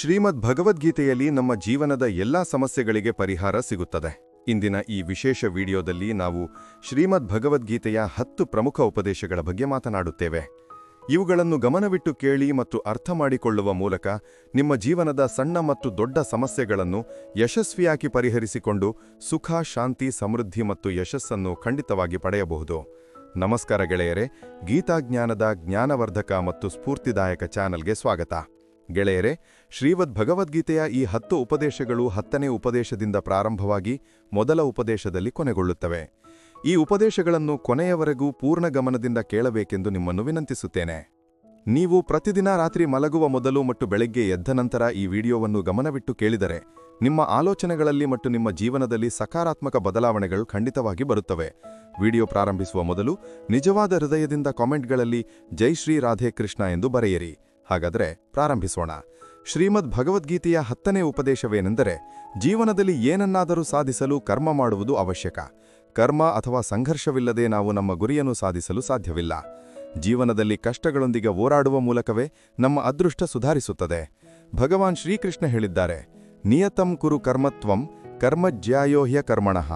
ಶ್ರೀಮದ್ ಭಗವದ್ಗೀತೆಯಲ್ಲಿ ನಮ್ಮ ಜೀವನದ ಎಲ್ಲಾ ಸಮಸ್ಯೆಗಳಿಗೆ ಪರಿಹಾರ ಸಿಗುತ್ತದೆ. ಇಂದಿನ ಈ ವಿಶೇಷ ವಿಡಿಯೋದಲ್ಲಿ ನಾವು ಶ್ರೀಮದ್ ಭಗವದ್ಗೀತೆಯ ಹತ್ತು ಪ್ರಮುಖ ಉಪದೇಶಗಳ ಬಗ್ಗೆ ಮಾತನಾಡುತ್ತೇವೆ. ಇವುಗಳನ್ನು ಗಮನವಿಟ್ಟು ಕೇಳಿ ಮತ್ತು ಅರ್ಥ ಮಾಡಿಕೊಳ್ಳುವ ಮೂಲಕ ನಿಮ್ಮ ಜೀವನದ ಸಣ್ಣ ಮತ್ತು ದೊಡ್ಡ ಸಮಸ್ಯೆಗಳನ್ನು ಯಶಸ್ವಿಯಾಗಿ ಪರಿಹರಿಸಿಕೊಂಡು ಸುಖ, ಶಾಂತಿ, ಸಮೃದ್ಧಿ ಮತ್ತು ಯಶಸ್ಸನ್ನು ಖಂಡಿತವಾಗಿ ಪಡೆಯಬಹುದು. ನಮಸ್ಕಾರ ಗೆಳೆಯರೆ ಗೀತಾಜ್ಞಾನದ ಜ್ಞಾನವರ್ಧಕ ಮತ್ತು ಸ್ಫೂರ್ತಿದಾಯಕ ಚಾನಲ್ಗೆ ಸ್ವಾಗತ. ಗೆಳೆಯರೆ, ಶ್ರೀವದ್ ಭಗವದ್ಗೀತೆಯ ಈ ಹತ್ತು ಉಪದೇಶಗಳು ಹತ್ತನೇ ಉಪದೇಶದಿಂದ ಪ್ರಾರಂಭವಾಗಿ ಮೊದಲ ಉಪದೇಶದಲ್ಲಿ ಕೊನೆಗೊಳ್ಳುತ್ತವೆ. ಈ ಉಪದೇಶಗಳನ್ನು ಕೊನೆಯವರೆಗೂ ಪೂರ್ಣ ಗಮನದಿಂದ ಕೇಳಬೇಕೆಂದು ನಿಮ್ಮನ್ನು ವಿನಂತಿಸುತ್ತೇನೆ. ನೀವು ಪ್ರತಿದಿನ ರಾತ್ರಿ ಮಲಗುವ ಮೊದಲು ಮತ್ತು ಬೆಳಗ್ಗೆ ಎದ್ದ ನಂತರ ಈ ವಿಡಿಯೋವನ್ನು ಗಮನವಿಟ್ಟು ಕೇಳಿದರೆ, ನಿಮ್ಮ ಆಲೋಚನೆಗಳಲ್ಲಿ ಮತ್ತು ನಿಮ್ಮ ಜೀವನದಲ್ಲಿ ಸಕಾರಾತ್ಮಕ ಬದಲಾವಣೆಗಳು ಖಂಡಿತವಾಗಿ ಬರುತ್ತವೆ. ವಿಡಿಯೋ ಪ್ರಾರಂಭಿಸುವ ಮೊದಲು ನಿಜವಾದ ಹೃದಯದಿಂದ ಕಾಮೆಂಟ್ಗಳಲ್ಲಿ ಜೈ ಶ್ರೀ ರಾಧೆ ಕೃಷ್ಣ ಎಂದು ಬರೆಯಿರಿ. ಹಾಗಾದರೆ ಪ್ರಾರಂಭಿಸೋಣ. ಶ್ರೀಮದ್ ಭಗವದ್ಗೀತೆಯ ಹತ್ತನೇ ಉಪದೇಶವೇನೆಂದರೆ, ಜೀವನದಲ್ಲಿ ಏನನ್ನಾದರೂ ಸಾಧಿಸಲು ಕರ್ಮ ಮಾಡುವುದು ಅವಶ್ಯಕ. ಕರ್ಮ ಅಥವಾ ಸಂಘರ್ಷವಿಲ್ಲದೆ ನಾವು ನಮ್ಮ ಗುರಿಯನ್ನು ಸಾಧಿಸಲು ಸಾಧ್ಯವಿಲ್ಲ. ಜೀವನದಲ್ಲಿ ಕಷ್ಟಗಳೊಂದಿಗೆ ಹೋರಾಡುವ ಮೂಲಕವೇ ನಮ್ಮ ಅದೃಷ್ಟ ಸುಧಾರಿಸುತ್ತದೆ. ಭಗವಾನ್ ಶ್ರೀಕೃಷ್ಣ ಹೇಳಿದ್ದಾರೆ, ನಿಯತಂ ಕುರು ಕರ್ಮತ್ವಂ ಕರ್ಮಜ್ಯಾಯೋಹ್ಯ ಕರ್ಮಣಃ.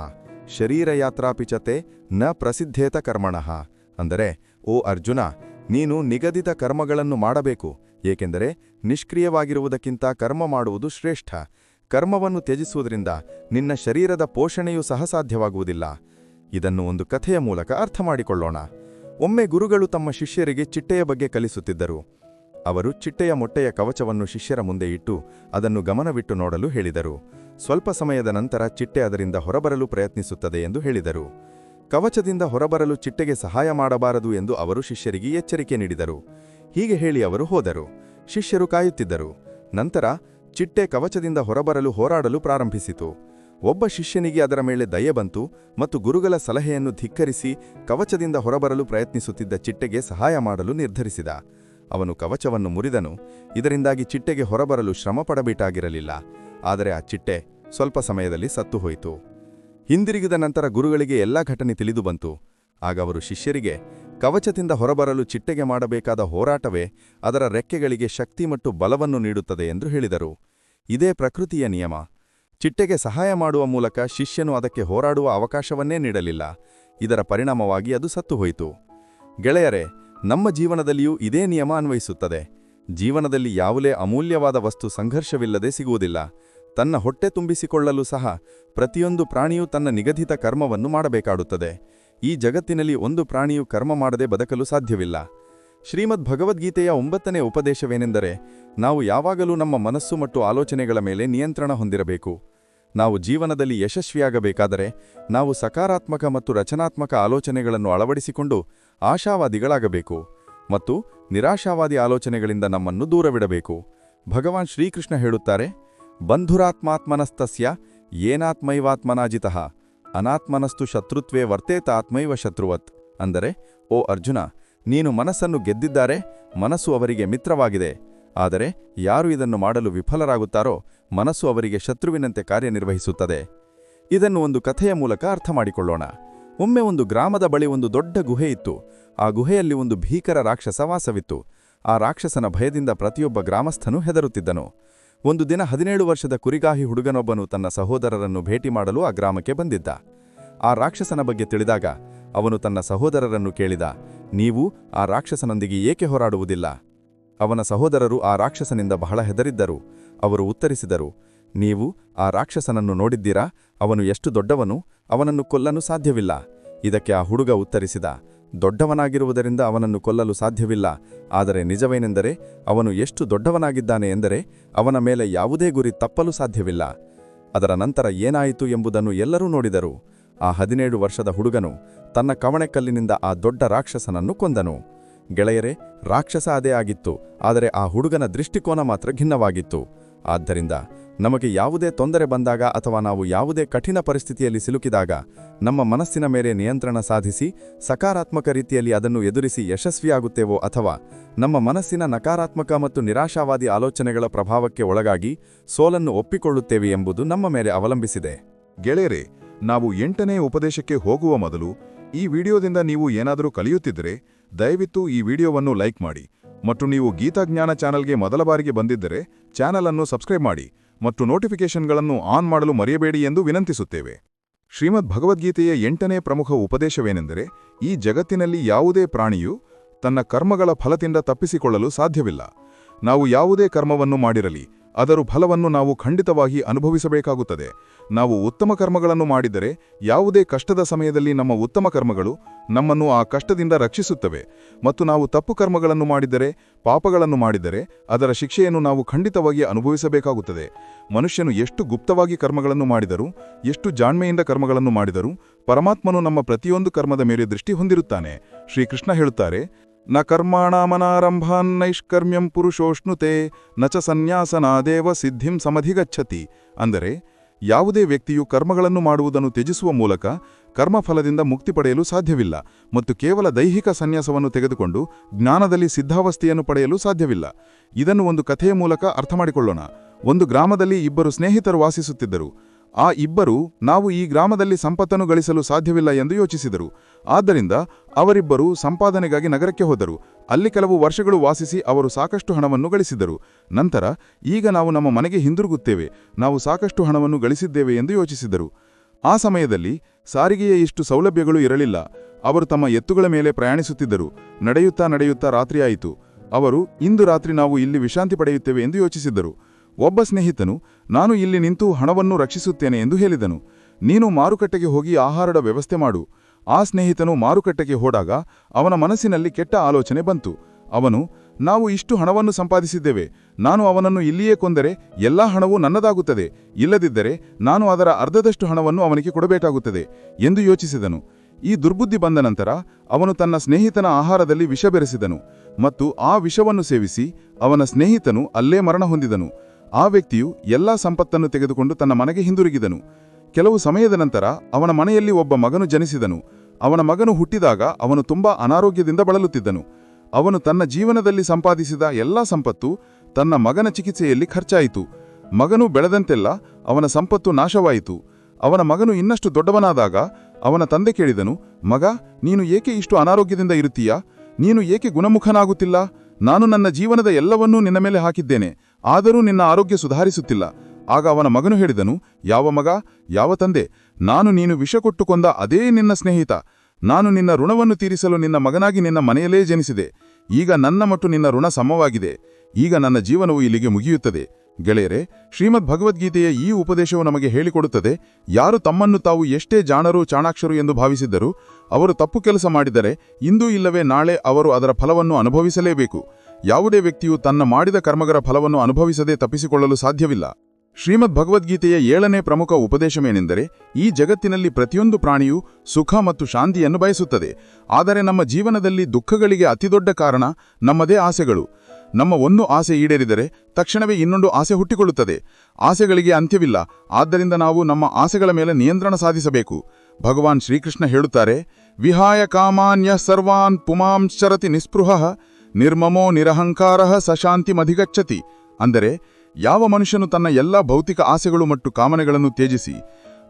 ಶರೀರಯಾತ್ರಾಪಿಚತೆ ನ ಪ್ರಸಿದ್ಧೇತ ಕರ್ಮಣಃ. ಅಂದರೆ, ಓ ಅರ್ಜುನ ನೀನು ನಿಗದಿತ ಕರ್ಮಗಳನ್ನು ಮಾಡಬೇಕು, ಏಕೆಂದರೆ ನಿಷ್ಕ್ರಿಯವಾಗಿರುವುದಕ್ಕಿಂತ ಕರ್ಮ ಮಾಡುವುದು ಶ್ರೇಷ್ಠ. ಕರ್ಮವನ್ನು ತ್ಯಜಿಸುವುದರಿಂದ ನಿನ್ನ ಶರೀರದ ಪೋಷಣೆಯೂ ಸಹ ಸಾಧ್ಯವಾಗುವುದಿಲ್ಲ ಇದನ್ನು ಒಂದು ಕಥೆಯ ಮೂಲಕ ಅರ್ಥ ಮಾಡಿಕೊಳ್ಳೋಣ ಒಮ್ಮೆ ಗುರುಗಳು ತಮ್ಮ ಶಿಷ್ಯರಿಗೆ ಚಿಟ್ಟೆಯ ಬಗ್ಗೆ ಕಲಿಸುತ್ತಿದ್ದರು. ಅವರು ಚಿಟ್ಟೆಯ ಮೊಟ್ಟೆಯ ಕವಚವನ್ನು ಶಿಷ್ಯರ ಮುಂದೆ ಇಟ್ಟು ಅದನ್ನು ಗಮನವಿಟ್ಟು ನೋಡಲು ಹೇಳಿದರು. ಸ್ವಲ್ಪ ಸಮಯದ ನಂತರ ಚಿಟ್ಟೆ ಅದರಿಂದ ಹೊರಬರಲು ಪ್ರಯತ್ನಿಸುತ್ತದೆ ಎಂದು ಹೇಳಿದರು. ಕವಚದಿಂದ ಹೊರಬರಲು ಚಿಟ್ಟೆಗೆ ಸಹಾಯ ಮಾಡಬಾರದು ಎಂದು ಅವರು ಶಿಷ್ಯರಿಗೆ ಎಚ್ಚರಿಕೆ ನೀಡಿದರು. ಹೀಗೆ ಹೇಳಿ ಅವರು ಹೋದರು. ಶಿಷ್ಯರು ಕಾಯುತ್ತಿದ್ದರು. ನಂತರ ಚಿಟ್ಟೆ ಕವಚದಿಂದ ಹೊರಬರಲು ಹೋರಾಡಲು ಪ್ರಾರಂಭಿಸಿತು. ಒಬ್ಬ ಶಿಷ್ಯನಿಗೆ ಅದರ ಮೇಲೆ ದಯೆ ಬಂತು ಮತ್ತು ಗುರುಗಳ ಸಲಹೆಯನ್ನು ಧಿಕ್ಕರಿಸಿ ಕವಚದಿಂದ ಹೊರಬರಲು ಪ್ರಯತ್ನಿಸುತ್ತಿದ್ದ ಚಿಟ್ಟೆಗೆ ಸಹಾಯ ಮಾಡಲು ನಿರ್ಧರಿಸಿದ. ಅವನು ಕವಚವನ್ನು ಮುರಿದನು. ಇದರಿಂದಾಗಿ ಚಿಟ್ಟೆಗೆ ಹೊರಬರಲು ಶ್ರಮ ಪಡಬೇಕಾಗಿರಲಿಲ್ಲ ಆದರೆ ಆ ಚಿಟ್ಟೆ ಸ್ವಲ್ಪ ಸಮಯದಲ್ಲಿ ಸತ್ತು ಹೋಯಿತು. ಹಿಂದಿರುಗಿದ ನಂತರ ಗುರುಗಳಿಗೆ ಎಲ್ಲ ಘಟನೆ ತಿಳಿದು ಬಂತು. ಆಗ ಅವರು ಶಿಷ್ಯರಿಗೆ, ಕವಚದಿಂದ ಹೊರಬರಲು ಚಿಟ್ಟೆಗೆ ಮಾಡಬೇಕಾದ ಹೋರಾಟವೇ ಅದರ ರೆಕ್ಕೆಗಳಿಗೆ ಶಕ್ತಿ ಮತ್ತು ಬಲವನ್ನು ನೀಡುತ್ತದೆ ಎಂದು ಹೇಳಿದರು. ಇದೇ ಪ್ರಕೃತಿಯ ನಿಯಮ. ಚಿಟ್ಟೆಗೆ ಸಹಾಯ ಮಾಡುವ ಮೂಲಕ ಶಿಷ್ಯನು ಅದಕ್ಕೆ ಹೋರಾಡುವ ಅವಕಾಶವನ್ನೇ ನೀಡಲಿಲ್ಲ. ಇದರ ಪರಿಣಾಮವಾಗಿ ಅದು ಸತ್ತುಹೋಯಿತು ಗೆಳೆಯರೆ, ನಮ್ಮ ಜೀವನದಲ್ಲಿಯೂ ಇದೇ ನಿಯಮ ಅನ್ವಯಿಸುತ್ತದೆ. ಜೀವನದಲ್ಲಿ ಯಾವುದೇ ಅಮೂಲ್ಯವಾದ ವಸ್ತು ಸಂಘರ್ಷವಿಲ್ಲದೆ ಸಿಗುವುದಿಲ್ಲ. ತನ್ನ ಹೊಟ್ಟೆ ತುಂಬಿಸಿಕೊಳ್ಳಲು ಸಹ ಪ್ರತಿಯೊಂದು ಪ್ರಾಣಿಯೂ ತನ್ನ ನಿಗದಿತ ಕರ್ಮವನ್ನು ಮಾಡಬೇಕಾಡುತ್ತದೆ. ಈ ಜಗತ್ತಿನಲ್ಲಿ ಒಂದು ಪ್ರಾಣಿಯು ಕರ್ಮ ಮಾಡದೆ ಬದುಕಲು ಸಾಧ್ಯವಿಲ್ಲ. ಶ್ರೀಮದ್ ಭಗವದ್ಗೀತೆಯ ಒಂಬತ್ತನೇ ಉಪದೇಶವೇನೆಂದರೆ, ನಾವು ಯಾವಾಗಲೂ ನಮ್ಮ ಮನಸ್ಸು ಮತ್ತು ಆಲೋಚನೆಗಳ ಮೇಲೆ ನಿಯಂತ್ರಣ ಹೊಂದಿರಬೇಕು. ನಾವು ಜೀವನದಲ್ಲಿ ಯಶಸ್ವಿಯಾಗಬೇಕಾದರೆ, ನಾವು ಸಕಾರಾತ್ಮಕ ಮತ್ತು ರಚನಾತ್ಮಕ ಆಲೋಚನೆಗಳನ್ನು ಅಳವಡಿಸಿಕೊಂಡು ಆಶಾವಾದಿಗಳಾಗಬೇಕು ಮತ್ತು ನಿರಾಶಾವಾದಿ ಆಲೋಚನೆಗಳಿಂದ ನಮ್ಮನ್ನು ದೂರವಿಡಬೇಕು. ಭಗವಾನ್ ಶ್ರೀಕೃಷ್ಣ ಹೇಳುತ್ತಾರೆ ಬಂಧುರಾತ್ಮಾತ್ಮನಸ್ತಸ್ಯ ಏನಾತ್ಮೈವಾತ್ಮನಾಜಿತಃ. ಅನಾತ್ಮನಸ್ತು ಶತ್ರುತ್ವೇ ವರ್ತೇತ ಆತ್ಮೈವ ಶತ್ರುವತ್. ಅಂದರೆ, ಓ ಅರ್ಜುನ, ನೀನು ಮನಸ್ಸನ್ನು ಗೆದ್ದಿದ್ದಾರೆ, ಮನಸ್ಸು ಅವರಿಗೆ ಮಿತ್ರವಾಗಿದೆ. ಆದರೆ, ಯಾರು ಇದನ್ನು ಮಾಡಲು ವಿಫಲರಾಗುತ್ತಾರೋ, ಮನಸ್ಸು ಅವರಿಗೆ ಶತ್ರುವಿನಂತೆ ಕಾರ್ಯನಿರ್ವಹಿಸುತ್ತದೆ. ಇದನ್ನು ಒಂದು ಕಥೆಯ ಮೂಲಕ ಅರ್ಥ ಮಾಡಿಕೊಳ್ಳೋಣ. ಒಮ್ಮೆ ಒಂದು ಗ್ರಾಮದ ಬಳಿ ಒಂದು ದೊಡ್ಡ ಗುಹೆ ಇತ್ತು. ಆ ಗುಹೆಯಲ್ಲಿ ಒಂದು ಭೀಕರ ರಾಕ್ಷಸ ವಾಸವಿತ್ತು. ಆ ರಾಕ್ಷಸನ ಭಯದಿಂದ ಪ್ರತಿಯೊಬ್ಬ ಗ್ರಾಮಸ್ಥನೂ ಹೆದರುತ್ತಿದ್ದನು. ಒಂದು ದಿನ ಹದಿನೇಳು ವರ್ಷದ ಕುರಿಗಾಹಿ ಹುಡುಗನೊಬ್ಬನು ತನ್ನ ಸಹೋದರರನ್ನು ಭೇಟಿ ಮಾಡಲು ಆ ಗ್ರಾಮಕ್ಕೆ ಬಂದಿದ್ದ. ಆ ರಾಕ್ಷಸನ ಬಗ್ಗೆ ತಿಳಿದಾಗ ಅವನು ತನ್ನ ಸಹೋದರರನ್ನು ಕೇಳಿದ, ನೀವು ಆ ರಾಕ್ಷಸನೊಂದಿಗೆ ಏಕೆ ಹೋರಾಡುವುದಿಲ್ಲ? ಅವನ ಸಹೋದರರು ಆ ರಾಕ್ಷಸನಿಂದ ಬಹಳ ಹೆದರಿದ್ದರು. ಅವರು ಉತ್ತರಿಸಿದರು, ನೀವು ಆ ರಾಕ್ಷಸನನ್ನು ನೋಡಿದ್ದೀರಾ? ಅವನು ಎಷ್ಟು ದೊಡ್ಡವನು, ಅವನನ್ನು ಕೊಲ್ಲಲು ಸಾಧ್ಯವಿಲ್ಲ. ಇದಕ್ಕೆ ಆ ಹುಡುಗ ಉತ್ತರಿಸಿದ ದೊಡ್ಡವನಾಗಿರುವುದರಿಂದ ಅವನನ್ನು ಕೊಲ್ಲಲು ಸಾಧ್ಯವಿಲ್ಲ. ಆದರೆ ನಿಜವೇನೆಂದರೆ ಅವನು ಎಷ್ಟು ದೊಡ್ಡವನಾಗಿದ್ದಾನೆ ಎಂದರೆ ಅವನ ಮೇಲೆ ಯಾವುದೇ ಗುರಿ ತಪ್ಪಲು ಸಾಧ್ಯವಿಲ್ಲ. ಅದರ ನಂತರ ಏನಾಯಿತು ಎಂಬುದನ್ನು ಎಲ್ಲರೂ ನೋಡಿದರು. ಆ ಹದಿನೇಳು ವರ್ಷದ ಹುಡುಗನು ತನ್ನ ಕವಣೆಕಲ್ಲಿನಿಂದ ಆ ದೊಡ್ಡ ರಾಕ್ಷಸನನ್ನು ಕೊಂದನು. ಗೆಳೆಯರೆ, ರಾಕ್ಷಸ ಅದೇ ಆಗಿತ್ತು, ಆದರೆ ಆ ಹುಡುಗನ ದೃಷ್ಟಿಕೋನ ಮಾತ್ರ ಭಿನ್ನವಾಗಿತ್ತು. ಆದ್ದರಿಂದ ನಮಗೆ ಯಾವುದೇ ತೊಂದರೆ ಬಂದಾಗ ಅಥವಾ ನಾವು ಯಾವುದೇ ಕಠಿಣ ಪರಿಸ್ಥಿತಿಯಲ್ಲಿ ಸಿಲುಕಿದಾಗ ನಮ್ಮ ಮನಸ್ಸಿನ ಮೇಲೆ ನಿಯಂತ್ರಣ ಸಾಧಿಸಿ, ಸಕಾರಾತ್ಮಕ ರೀತಿಯಲ್ಲಿ ಅದನ್ನು ಎದುರಿಸಿ ಯಶಸ್ವಿಯಾಗುತ್ತೇವೋ ಅಥವಾ ನಮ್ಮ ಮನಸ್ಸಿನ ನಕಾರಾತ್ಮಕ ಮತ್ತು ನಿರಾಶಾವಾದಿ ಆಲೋಚನೆಗಳ ಪ್ರಭಾವಕ್ಕೆ ಒಳಗಾಗಿ ಸೋಲನ್ನು ಒಪ್ಪಿಕೊಳ್ಳುತ್ತೇವೆ ಎಂಬುದು ನಮ್ಮ ಮೇಲೆ ಅವಲಂಬಿಸಿದೆ. ಗೆಳೆಯರೆ, ನಾವು ಎಂಟನೇ ಉಪದೇಶಕ್ಕೆ ಹೋಗುವ ಮೊದಲು ಈ ವಿಡಿಯೋದಿಂದ ನೀವು ಏನಾದರೂ ಕಲಿಯುತ್ತಿದ್ದರೆ ದಯವಿಟ್ಟು ಈ ವಿಡಿಯೋವನ್ನು ಲೈಕ್ ಮಾಡಿ ಮತ್ತು ನೀವು ಗೀತಾಜ್ಞಾನ ಚಾನಲ್ಗೆ ಮೊದಲ ಬಾರಿಗೆ ಬಂದಿದ್ದರೆ ಚಾನಲ್ ಅನ್ನು ಸಬ್ಸ್ಕ್ರೈಬ್ ಮಾಡಿ. ಮತ್ತು ನೋಟಿಫಿಕೇಷನ್ಗಳನ್ನು ಆನ್ ಮಾಡಲು ಮರೆಯಬೇಡಿ ಎಂದು ವಿನಂತಿಸುತ್ತೇವೆ. ಶ್ರೀಮದ್ ಭಗವದ್ಗೀತೆಯ ಎಂಟನೇ ಪ್ರಮುಖ ಉಪದೇಶವೇನೆಂದರೆ, ಈ ಜಗತ್ತಿನಲ್ಲಿ ಯಾವುದೇ ಪ್ರಾಣಿಯು ತನ್ನ ಕರ್ಮಗಳ ಫಲದಿಂದ ತಪ್ಪಿಸಿಕೊಳ್ಳಲು ಸಾಧ್ಯವಿಲ್ಲ. ನಾವು ಯಾವುದೇ ಕರ್ಮವನ್ನು ಮಾಡಿರಲಿ ಅದರ ಫಲವನ್ನು ನಾವು ಖಂಡಿತವಾಗಿ ಅನುಭವಿಸಬೇಕಾಗುತ್ತದೆ. ನಾವು ಉತ್ತಮ ಕರ್ಮಗಳನ್ನು ಮಾಡಿದರೆ ಯಾವುದೇ ಕಷ್ಟದ ಸಮಯದಲ್ಲಿ ನಮ್ಮ ಉತ್ತಮ ಕರ್ಮಗಳು ನಮ್ಮನ್ನು ಆ ಕಷ್ಟದಿಂದ ರಕ್ಷಿಸುತ್ತವೆ. ಮತ್ತು ನಾವು ತಪ್ಪು ಕರ್ಮಗಳನ್ನು ಮಾಡಿದರೆ, ಪಾಪಗಳನ್ನು ಮಾಡಿದರೆ ಅದರ ಶಿಕ್ಷೆಯನ್ನು ನಾವು ಖಂಡಿತವಾಗಿ ಅನುಭವಿಸಬೇಕಾಗುತ್ತದೆ. ಮನುಷ್ಯನು ಎಷ್ಟು ಗುಪ್ತವಾಗಿ ಕರ್ಮಗಳನ್ನು ಮಾಡಿದರೂ, ಎಷ್ಟು ಜಾಣ್ಮೆಯಿಂದ ಕರ್ಮಗಳನ್ನು ಮಾಡಿದರೂ, ಪರಮಾತ್ಮನು ನಮ್ಮ ಪ್ರತಿಯೊಂದು ಕರ್ಮದ ಮೇಲೆ ದೃಷ್ಟಿ ಹೊಂದಿರುತ್ತಾನೆ. ಶ್ರೀಕೃಷ್ಣ ಹೇಳುತ್ತಾರೆ ನ ಕರ್ಮಾಣಾಮನಾರಂಭಾನ್ನೈಷ್ಕರ್ಮ್ಯಂ ಪುರುಷೋಷ್ಣುತೆ, ನ ಚ ಸನ್ಯಾಸನಾದೇವ ಸಿದ್ಧಿಂ ಸಮಧಿಗಚ್ಚತಿ. ಅಂದರೆ, ಯಾವುದೇ ವ್ಯಕ್ತಿಯು ಕರ್ಮಗಳನ್ನು ಮಾಡುವುದನ್ನು ತ್ಯಜಿಸುವ ಮೂಲಕ ಕರ್ಮಫಲದಿಂದ ಮುಕ್ತಿ ಪಡೆಯಲು ಸಾಧ್ಯವಿಲ್ಲ ಮತ್ತು ಕೇವಲ ದೈಹಿಕ ಸನ್ಯಾಸವನ್ನು ತೆಗೆದುಕೊಂಡು ಜ್ಞಾನದಲ್ಲಿ ಸಿದ್ಧಾವಸ್ಥೆಯನ್ನು ಪಡೆಯಲು ಸಾಧ್ಯವಿಲ್ಲ. ಇದನ್ನು ಒಂದು ಕಥೆಯ ಮೂಲಕ ಅರ್ಥಮಾಡಿಕೊಳ್ಳೋಣ. ಒಂದು ಗ್ರಾಮದಲ್ಲಿ ಇಬ್ಬರು ಸ್ನೇಹಿತರು ವಾಸಿಸುತ್ತಿದ್ದರು. ಆ ಇಬ್ಬರು ನಾವು ಈ ಗ್ರಾಮದಲ್ಲಿ ಸಂಪತ್ತನ್ನು ಗಳಿಸಲು ಸಾಧ್ಯವಿಲ್ಲ ಎಂದು ಯೋಚಿಸಿದರು. ಆದ್ದರಿಂದ ಅವರಿಬ್ಬರು ಸಂಪಾದನೆಗಾಗಿ ನಗರಕ್ಕೆ ಹೋದರು. ಅಲ್ಲಿ ಕೆಲವು ವರ್ಷಗಳು ವಾಸಿಸಿ ಅವರು ಸಾಕಷ್ಟು ಹಣವನ್ನು ಗಳಿಸಿದರು. ನಂತರ ಈಗ ನಾವು ನಮ್ಮ ಮನೆಗೆ ಹಿಂದಿರುಗುತ್ತೇವೆ. ನಾವು ಸಾಕಷ್ಟು ಹಣವನ್ನು ಗಳಿಸಿದ್ದೇವೆ ಎಂದು ಯೋಚಿಸಿದರು. ಆ ಸಮಯದಲ್ಲಿ ಸಾರಿಗೆಯ ಇಷ್ಟು ಸೌಲಭ್ಯಗಳು ಇರಲಿಲ್ಲ. ಅವರು ತಮ್ಮ ಎತ್ತುಗಳ ಮೇಲೆ ಪ್ರಯಾಣಿಸುತ್ತಿದ್ದರು. ನಡೆಯುತ್ತಾ ನಡೆಯುತ್ತಾ ರಾತ್ರಿಯಾಯಿತು. ಅವರು, ಇಂದು ರಾತ್ರಿ ನಾವು ಇಲ್ಲಿ ವಿಶ್ರಾಂತಿ ಪಡೆಯುತ್ತೇವೆ ಎಂದು ಯೋಚಿಸಿದ್ದರು ಒಬ್ಬ ಸ್ನೇಹಿತನು, ನಾನು ಇಲ್ಲಿ ನಿಂತು ಹಣವನ್ನು ರಕ್ಷಿಸುತ್ತೇನೆ ಎಂದು ಹೇಳಿದನು. ನೀನು ಮಾರುಕಟ್ಟೆಗೆ ಹೋಗಿ ಆಹಾರದ ವ್ಯವಸ್ಥೆ ಮಾಡು. ಆ ಸ್ನೇಹಿತನು ಮಾರುಕಟ್ಟೆಗೆ ಹೋದಾಗ ಅವನ ಮನಸ್ಸಿನಲ್ಲಿ ಕೆಟ್ಟ ಆಲೋಚನೆ ಬಂತು. ಅವನು, ನಾವು ಇಷ್ಟು ಹಣವನ್ನು ಸಂಪಾದಿಸಿದ್ದೇವೆ. ನಾನು ಅವನನ್ನು ಇಲ್ಲಿಯೇ ಕೊಂದರೆ ಎಲ್ಲಾ ಹಣವೂ ನನ್ನದಾಗುತ್ತದೆ. ಇಲ್ಲದಿದ್ದರೆ ನಾನು ಅದರ ಅರ್ಧದಷ್ಟು ಹಣವನ್ನು ಅವನಿಗೆ ಕೊಡಬೇಕಾಗುತ್ತದೆ ಎಂದು ಯೋಚಿಸಿದನು. ಈ ದುರ್ಬುದ್ಧಿ ಬಂದ ನಂತರ ಅವನು ತನ್ನ ಸ್ನೇಹಿತನ ಆಹಾರದಲ್ಲಿ ವಿಷ ಬೆರೆಸಿದನು ಮತ್ತು ಆ ವಿಷವನ್ನು ಸೇವಿಸಿ ಅವನ ಸ್ನೇಹಿತನು ಅಲ್ಲೇ ಮರಣ ಹೊಂದಿದನು. ಆ ವ್ಯಕ್ತಿಯು ಎಲ್ಲಾ ಸಂಪತ್ತನ್ನು ತೆಗೆದುಕೊಂಡು ತನ್ನ ಮನೆಗೆ ಹಿಂದಿರುಗಿದನು. ಕೆಲವು ಸಮಯದ ನಂತರ ಅವನ ಮನೆಯಲ್ಲಿ ಒಬ್ಬ ಮಗನು ಜನಿಸಿದನು. ಅವನ ಮಗನು ಹುಟ್ಟಿದಾಗ ಅವನು ತುಂಬಾ ಅನಾರೋಗ್ಯದಿಂದ ಬಳಲುತ್ತಿದ್ದನು. ಅವನು ತನ್ನ ಜೀವನದಲ್ಲಿ ಸಂಪಾದಿಸಿದ ಎಲ್ಲಾ ಸಂಪತ್ತು ತನ್ನ ಮಗನ ಚಿಕಿತ್ಸೆಯಲ್ಲಿ ಖರ್ಚಾಯಿತು. ಮಗನು ಬೆಳೆದಂತೆಲ್ಲ ಅವನ ಸಂಪತ್ತು ನಾಶವಾಯಿತು. ಅವನ ಮಗನು ಇನ್ನಷ್ಟು ದೊಡ್ಡವನಾದಾಗ ಅವನ ತಂದೆ ಕೇಳಿದನು, ಮಗ, ನೀನು ಏಕೆ ಇಷ್ಟು ಅನಾರೋಗ್ಯದಿಂದ ಇರುತ್ತೀಯಾ? ನೀನು ಏಕೆ ಗುಣಮುಖನಾಗುತ್ತಿಲ್ಲ? ನಾನು ನನ್ನ ಜೀವನದ ಎಲ್ಲವನ್ನೂ ನಿನ್ನ ಮೇಲೆ ಹಾಕಿದ್ದೇನೆ. ಆದರೂ ನಿನ್ನ ಆರೋಗ್ಯ ಸುಧಾರಿಸುತ್ತಿಲ್ಲ. ಆಗ ಅವನ ಮಗನು ಹೇಳಿದನು, ಯಾವ ಮಗ, ಯಾವ ತಂದೆ? ನಾನು ನೀನು ವಿಷ ಕೊಟ್ಟುಕೊಂಡ ಅದೇ ನಿನ್ನ ಸ್ನೇಹಿತ. ನಾನು ನಿನ್ನ ಋಣವನ್ನು ತೀರಿಸಲು ನಿನ್ನ ಮಗನಾಗಿ ನಿನ್ನ ಮನೆಯಲ್ಲೇ ಜನಿಸಿದೆ. ಈಗ ನನ್ನ ಮತ್ತು ನಿನ್ನ ಋಣ ಸಮವಾಗಿದೆ. ಈಗ ನನ್ನ ಜೀವನವು ಇಲ್ಲಿಗೆ ಮುಗಿಯುತ್ತದೆ. ಗೆಳೆಯರೆ, ಶ್ರೀಮದ್ ಭಗವದ್ಗೀತೆಯ ಈ ಉಪದೇಶವು ನಮಗೆ ಹೇಳಿಕೊಡುತ್ತದೆ, ಯಾರು ತಮ್ಮನ್ನು ತಾವು ಎಷ್ಟೇ ಜಾಣರು, ಚಾಣಾಕ್ಷರು ಎಂದು ಭಾವಿಸಿದ್ದರೂ, ಅವರು ತಪ್ಪು ಕೆಲಸ ಮಾಡಿದರೆ, ಇಂದು ಇಲ್ಲವೇ ನಾಳೆ ಅವರು ಅದರ ಫಲವನ್ನು ಅನುಭವಿಸಲೇಬೇಕು. ಯಾವುದೇ ವ್ಯಕ್ತಿಯು ತನ್ನ ಮಾಡಿದ ಕರ್ಮಗರ ಫಲವನ್ನು ಅನುಭವಿಸದೆ ತಪ್ಪಿಸಿಕೊಳ್ಳಲು ಸಾಧ್ಯವಿಲ್ಲ. ಶ್ರೀಮದ್ ಭಗವದ್ಗೀತೆಯ ಏಳನೇ ಪ್ರಮುಖ ಉಪದೇಶವೇನೆಂದರೆ, ಈ ಜಗತ್ತಿನಲ್ಲಿ ಪ್ರತಿಯೊಂದು ಪ್ರಾಣಿಯು ಸುಖ ಮತ್ತು ಶಾಂತಿಯನ್ನು ಬಯಸುತ್ತದೆ. ಆದರೆ ನಮ್ಮ ಜೀವನದಲ್ಲಿ ದುಃಖಗಳಿಗೆ ಅತಿದೊಡ್ಡ ಕಾರಣ ನಮ್ಮದೇ ಆಸೆಗಳು. ನಮ್ಮ ಒಂದು ಆಸೆ ಈಡೇರಿದರೆ ತಕ್ಷಣವೇ ಇನ್ನೊಂದು ಆಸೆ ಹುಟ್ಟಿಕೊಳ್ಳುತ್ತದೆ. ಆಸೆಗಳಿಗೆ ಅಂತ್ಯವಿಲ್ಲ. ಆದ್ದರಿಂದ ನಾವು ನಮ್ಮ ಆಸೆಗಳ ಮೇಲೆ ನಿಯಂತ್ರಣ ಸಾಧಿಸಬೇಕು. ಭಗವಾನ್ ಶ್ರೀಕೃಷ್ಣ ಹೇಳುತ್ತಾರೆ, ವಿಹಾಯ ಕಾಮಾನ್ಯ ಸರ್ವಾನ್ ಪುಮಾಂಶ್ಚರತಿ ನಿಸ್ಪೃಹ ನಿರ್ಮಮೋ ನಿರಹಂಕಾರ ಸಶಾಂತಿಮಧಿಗಚ್ಚತಿ. ಅಂದರೆ, ಯಾವ ಮನುಷ್ಯನು ತನ್ನ ಎಲ್ಲ ಭೌತಿಕ ಆಸೆಗಳು ಮತ್ತು ಕಾಮನೆಗಳನ್ನು ತ್ಯಜಿಸಿ,